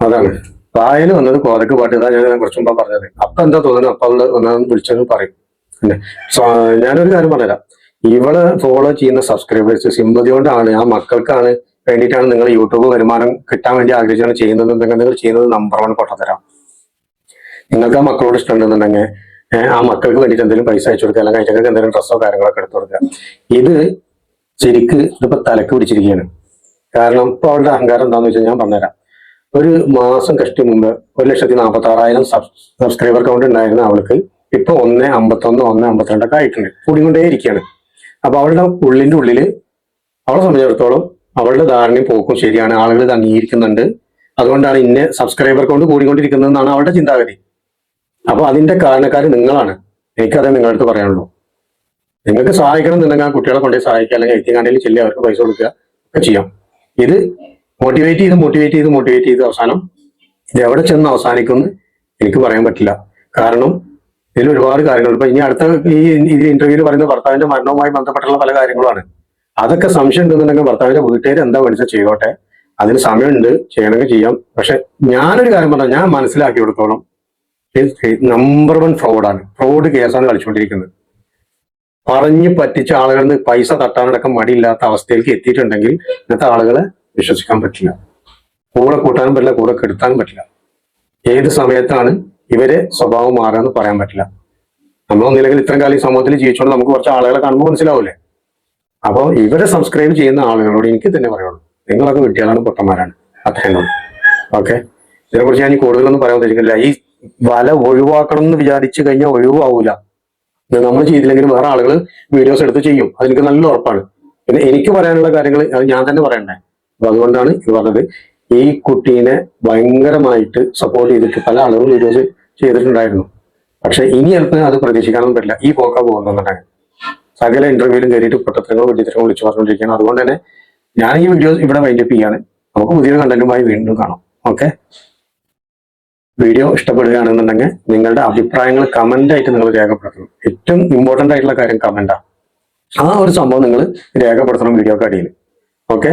അതാണ്. വായന വന്നത് കോതക്ക് പാട്ട് ഇതാ ഞാൻ കുറച്ച് മുമ്പ് പറഞ്ഞത്. അപ്പൊ എന്താ തോന്നുന്നത്? അപ്പൊ അവൾ ഒന്നാമത് വിളിച്ചത് പറയും. ഞാനൊരു കാര്യം പറഞ്ഞുതരാം. ഇവൾ ഫോളോ ചെയ്യുന്ന സബ്സ്ക്രൈബേഴ്സ് സിമ്പതി കൊണ്ടാണ് ആ മക്കൾക്കാണ് വേണ്ടിയിട്ടാണ് നിങ്ങൾ യൂട്യൂബ് വരുമാനം കിട്ടാൻ വേണ്ടി ആഗ്രഹിച്ചാണ് ചെയ്യുന്നത്. നിങ്ങൾ ചെയ്യുന്നത് നമ്പർ വൺ പൊട്ടത്തരാം നിങ്ങൾക്ക് ആ മക്കളോട് ഇഷ്ടമുണ്ടെന്നുണ്ടെങ്കിൽ ആ മക്കൾക്ക് വേണ്ടിയിട്ട് എന്തെങ്കിലും പൈസ അയച്ചു കൊടുക്കുക അല്ലെങ്കിൽ അയച്ചൊക്കെ എന്തെങ്കിലും ഡ്രസ്സോ കാര്യങ്ങളൊക്കെ എടുത്തു കൊടുക്കുക. ഇത് ശരിക്ക് ഇതിപ്പോ തലക്ക് പിടിച്ചിരിക്കുകയാണ്. കാരണം ഇപ്പൊ അവളുടെ അഹങ്കാരം എന്താന്ന് വെച്ചാൽ ഞാൻ പറഞ്ഞുതരാം. ഒരു മാസം കഷ്ടി മുമ്പ് ഒരു ലക്ഷത്തി നാൽപ്പത്തി ആറായിരം സബ്സ്ക്രൈബർ കൗണ്ട് ഉണ്ടായിരുന്ന അവൾക്ക് ഇപ്പൊ ഒന്ന് അമ്പത്തൊന്ന് ഒന്ന് അമ്പത്തിരണ്ടൊക്കെ ആയിട്ടുണ്ട്. കൂടിക്കൊണ്ടേ ഇരിക്കുകയാണ്. അപ്പൊ അവളുടെ ഉള്ളിന്റെ ഉള്ളിൽ അവളെ സംബന്ധിച്ചിടത്തോളം അവളുടെ ധാരണയും പോക്കും ശരിയാണ്. ആളുകൾ ഇത് അംഗീകരിക്കുന്നുണ്ട്. അതുകൊണ്ടാണ് ഇന്നെ സബ്സ്ക്രൈബർ കൗണ്ട് കൂടിക്കൊണ്ടിരിക്കുന്നതെന്നാണ് അവളുടെ ചിന്താഗതി. അപ്പൊ അതിന്റെ കാരണക്കാർ നിങ്ങളാണ്. എനിക്കത് നിങ്ങളുടെ പറയാനുള്ളൂ. നിങ്ങൾക്ക് സഹായിക്കണം എന്നുണ്ടെങ്കിൽ കുട്ടികളെ കൊണ്ടേ സഹായിക്കുക അല്ലെങ്കിൽ എത്തിക്കാണ്ടിൽ ചെല്ലി അവർക്ക് പൈസ കൊടുക്കുക ഒക്കെ ചെയ്യാം. ഇത് മോട്ടിവേറ്റ് ചെയ്ത് മോട്ടിവേറ്റ് ചെയ്ത് മോട്ടിവേറ്റ് ചെയ്ത് അവസാനം ഇത് എവിടെ ചെന്ന് അവസാനിക്കുമെന്ന് എനിക്ക് പറയാൻ പറ്റില്ല. കാരണം ഇതിൽ ഒരുപാട് കാര്യങ്ങൾ. ഇപ്പൊ ഇനി അടുത്ത ഈ ഇതിൽ ഇന്റർവ്യൂവിൽ പറയുന്ന ഭർത്താവിന്റെ മരണവുമായി ബന്ധപ്പെട്ടുള്ള പല കാര്യങ്ങളാണ് അതൊക്കെ സംശയം ഉണ്ടെന്നുണ്ടെങ്കിൽ ഭർത്താവിന്റെ വീട്ടുകാർ എന്താ വിളിച്ചാൽ ചെയ്തോട്ടെ. അതിന് സമയമുണ്ട് ചെയ്യണമെങ്കിൽ ചെയ്യാം. പക്ഷെ ഞാനൊരു കാര്യം പറഞ്ഞാൽ ഞാൻ മനസ്സിലാക്കി കൊടുത്തോളം. നമ്പർ വൺ ഫ്രോഡാണ് ഫ്രോഡ് കേസാണ് കളിച്ചുകൊണ്ടിരിക്കുന്നത്. പറഞ്ഞു പറ്റിച്ച ആളുകളിൽ നിന്ന് പൈസ തട്ടാനടക്കം മടിയില്ലാത്ത അവസ്ഥയിലേക്ക് എത്തിയിട്ടുണ്ടെങ്കിൽ ഇന്നത്തെ ആളുകളെ വിശ്വസിക്കാൻ പറ്റില്ല. കൂടെ കൂട്ടാനും പറ്റില്ല കൂടെ കെടുത്താനും പറ്റില്ല. ഏത് സമയത്താണ് ഇവരെ സ്വഭാവം മാറുക പറയാൻ പറ്റില്ല. നമ്മൾ ഒന്നില്ലെങ്കിൽ ഇത്രയും കാലം ഈ സമൂഹത്തിൽ ജീവിച്ചുകൊണ്ട് നമുക്ക് കുറച്ച് ആളുകളെ കാണുമ്പോൾ മനസ്സിലാവൂലേ? അപ്പോൾ ഇവരെ സബ്സ്ക്രൈബ് ചെയ്യുന്ന ആളുകളോട് എനിക്ക് തന്നെ പറയുള്ളൂ. നിങ്ങളൊക്കെ വിട്ടികളാണ് പൊട്ടന്മാരാണ്. അത്രയും ഓക്കെ ഇതിനെക്കുറിച്ച് ഞാൻ കൂടുതലൊന്നും പറയാൻ ഉദ്ദേശിക്കുന്നില്ല. ഈ വല ഒഴിവാക്കണം എന്ന് വിചാരിച്ചു കഴിഞ്ഞാൽ ഒഴിവാവൂല. നമ്മൾ ചെയ്തില്ലെങ്കിൽ വേറെ ആളുകൾ വീഡിയോസ് എടുത്ത് ചെയ്യും. അതെനിക്ക് നല്ല ഉറപ്പാണ്. പിന്നെ എനിക്ക് പറയാനുള്ള കാര്യങ്ങൾ അത് ഞാൻ തന്നെ പറയണ്ടേ? അപ്പൊ അതുകൊണ്ടാണ് ഇത് പറഞ്ഞത്. ഈ കുട്ടീനെ ഭയങ്കരമായിട്ട് സപ്പോർട്ട് ചെയ്തിട്ട് പല ആളുകളും വീഡിയോസ് ചെയ്തിട്ടുണ്ടായിരുന്നു. പക്ഷെ ഇനി ചിലപ്പോൾ അത് പ്രതീക്ഷിക്കാനൊന്നും പറ്റില്ല. ഈ പോക്ക പോകുന്നുണ്ടെങ്കിൽ സകല ഇന്റർവ്യൂവിലും കയറിയിട്ട് പൊട്ടത്തരങ്ങളും വെട്ടിത്തരങ്ങളും വിളിച്ചു പറഞ്ഞുകൊണ്ടിരിക്കുകയാണ് അതുകൊണ്ട് തന്നെ ഞാൻ ഈ വീഡിയോസ് ഇവിടെ വൈൻഡപ്പ് ചെയ്യാണ്. നമുക്ക് പുതിയൊരു കണ്ടന്റുമായി വീണ്ടും കാണാം. ഓക്കെ വീഡിയോ ഇഷ്ടപ്പെടുകയാണെന്നുണ്ടെങ്കിൽ നിങ്ങളുടെ അഭിപ്രായങ്ങൾ കമന്റ് ആയിട്ട് നിങ്ങൾ രേഖപ്പെടുത്തണം. ഏറ്റവും ഇമ്പോർട്ടന്റ് ആയിട്ടുള്ള കാര്യം കമന്റാ ആ. ഒരു സംഭവം നിങ്ങൾ രേഖപ്പെടുത്തണം വീഡിയോക്ക് അടിയിൽ. ഓക്കെ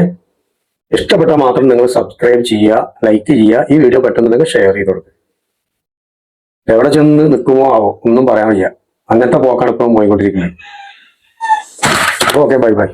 ഇഷ്ടപ്പെട്ടാൽ മാത്രം നിങ്ങൾ സബ്സ്ക്രൈബ് ചെയ്യുക ലൈക്ക് ചെയ്യുക. ഈ വീഡിയോ പെട്ടെന്ന് നിങ്ങൾ ഷെയർ ചെയ്ത് കൊടുക്കുക. എവിടെ ചെന്ന് നിൽക്കുമോ ആവോ ഒന്നും പറയാൻ വയ്യ. അങ്ങനത്തെ പോക്കാണ് ഇപ്പം പോയിക്കൊണ്ടിരിക്കുന്നത്. Okay bye bye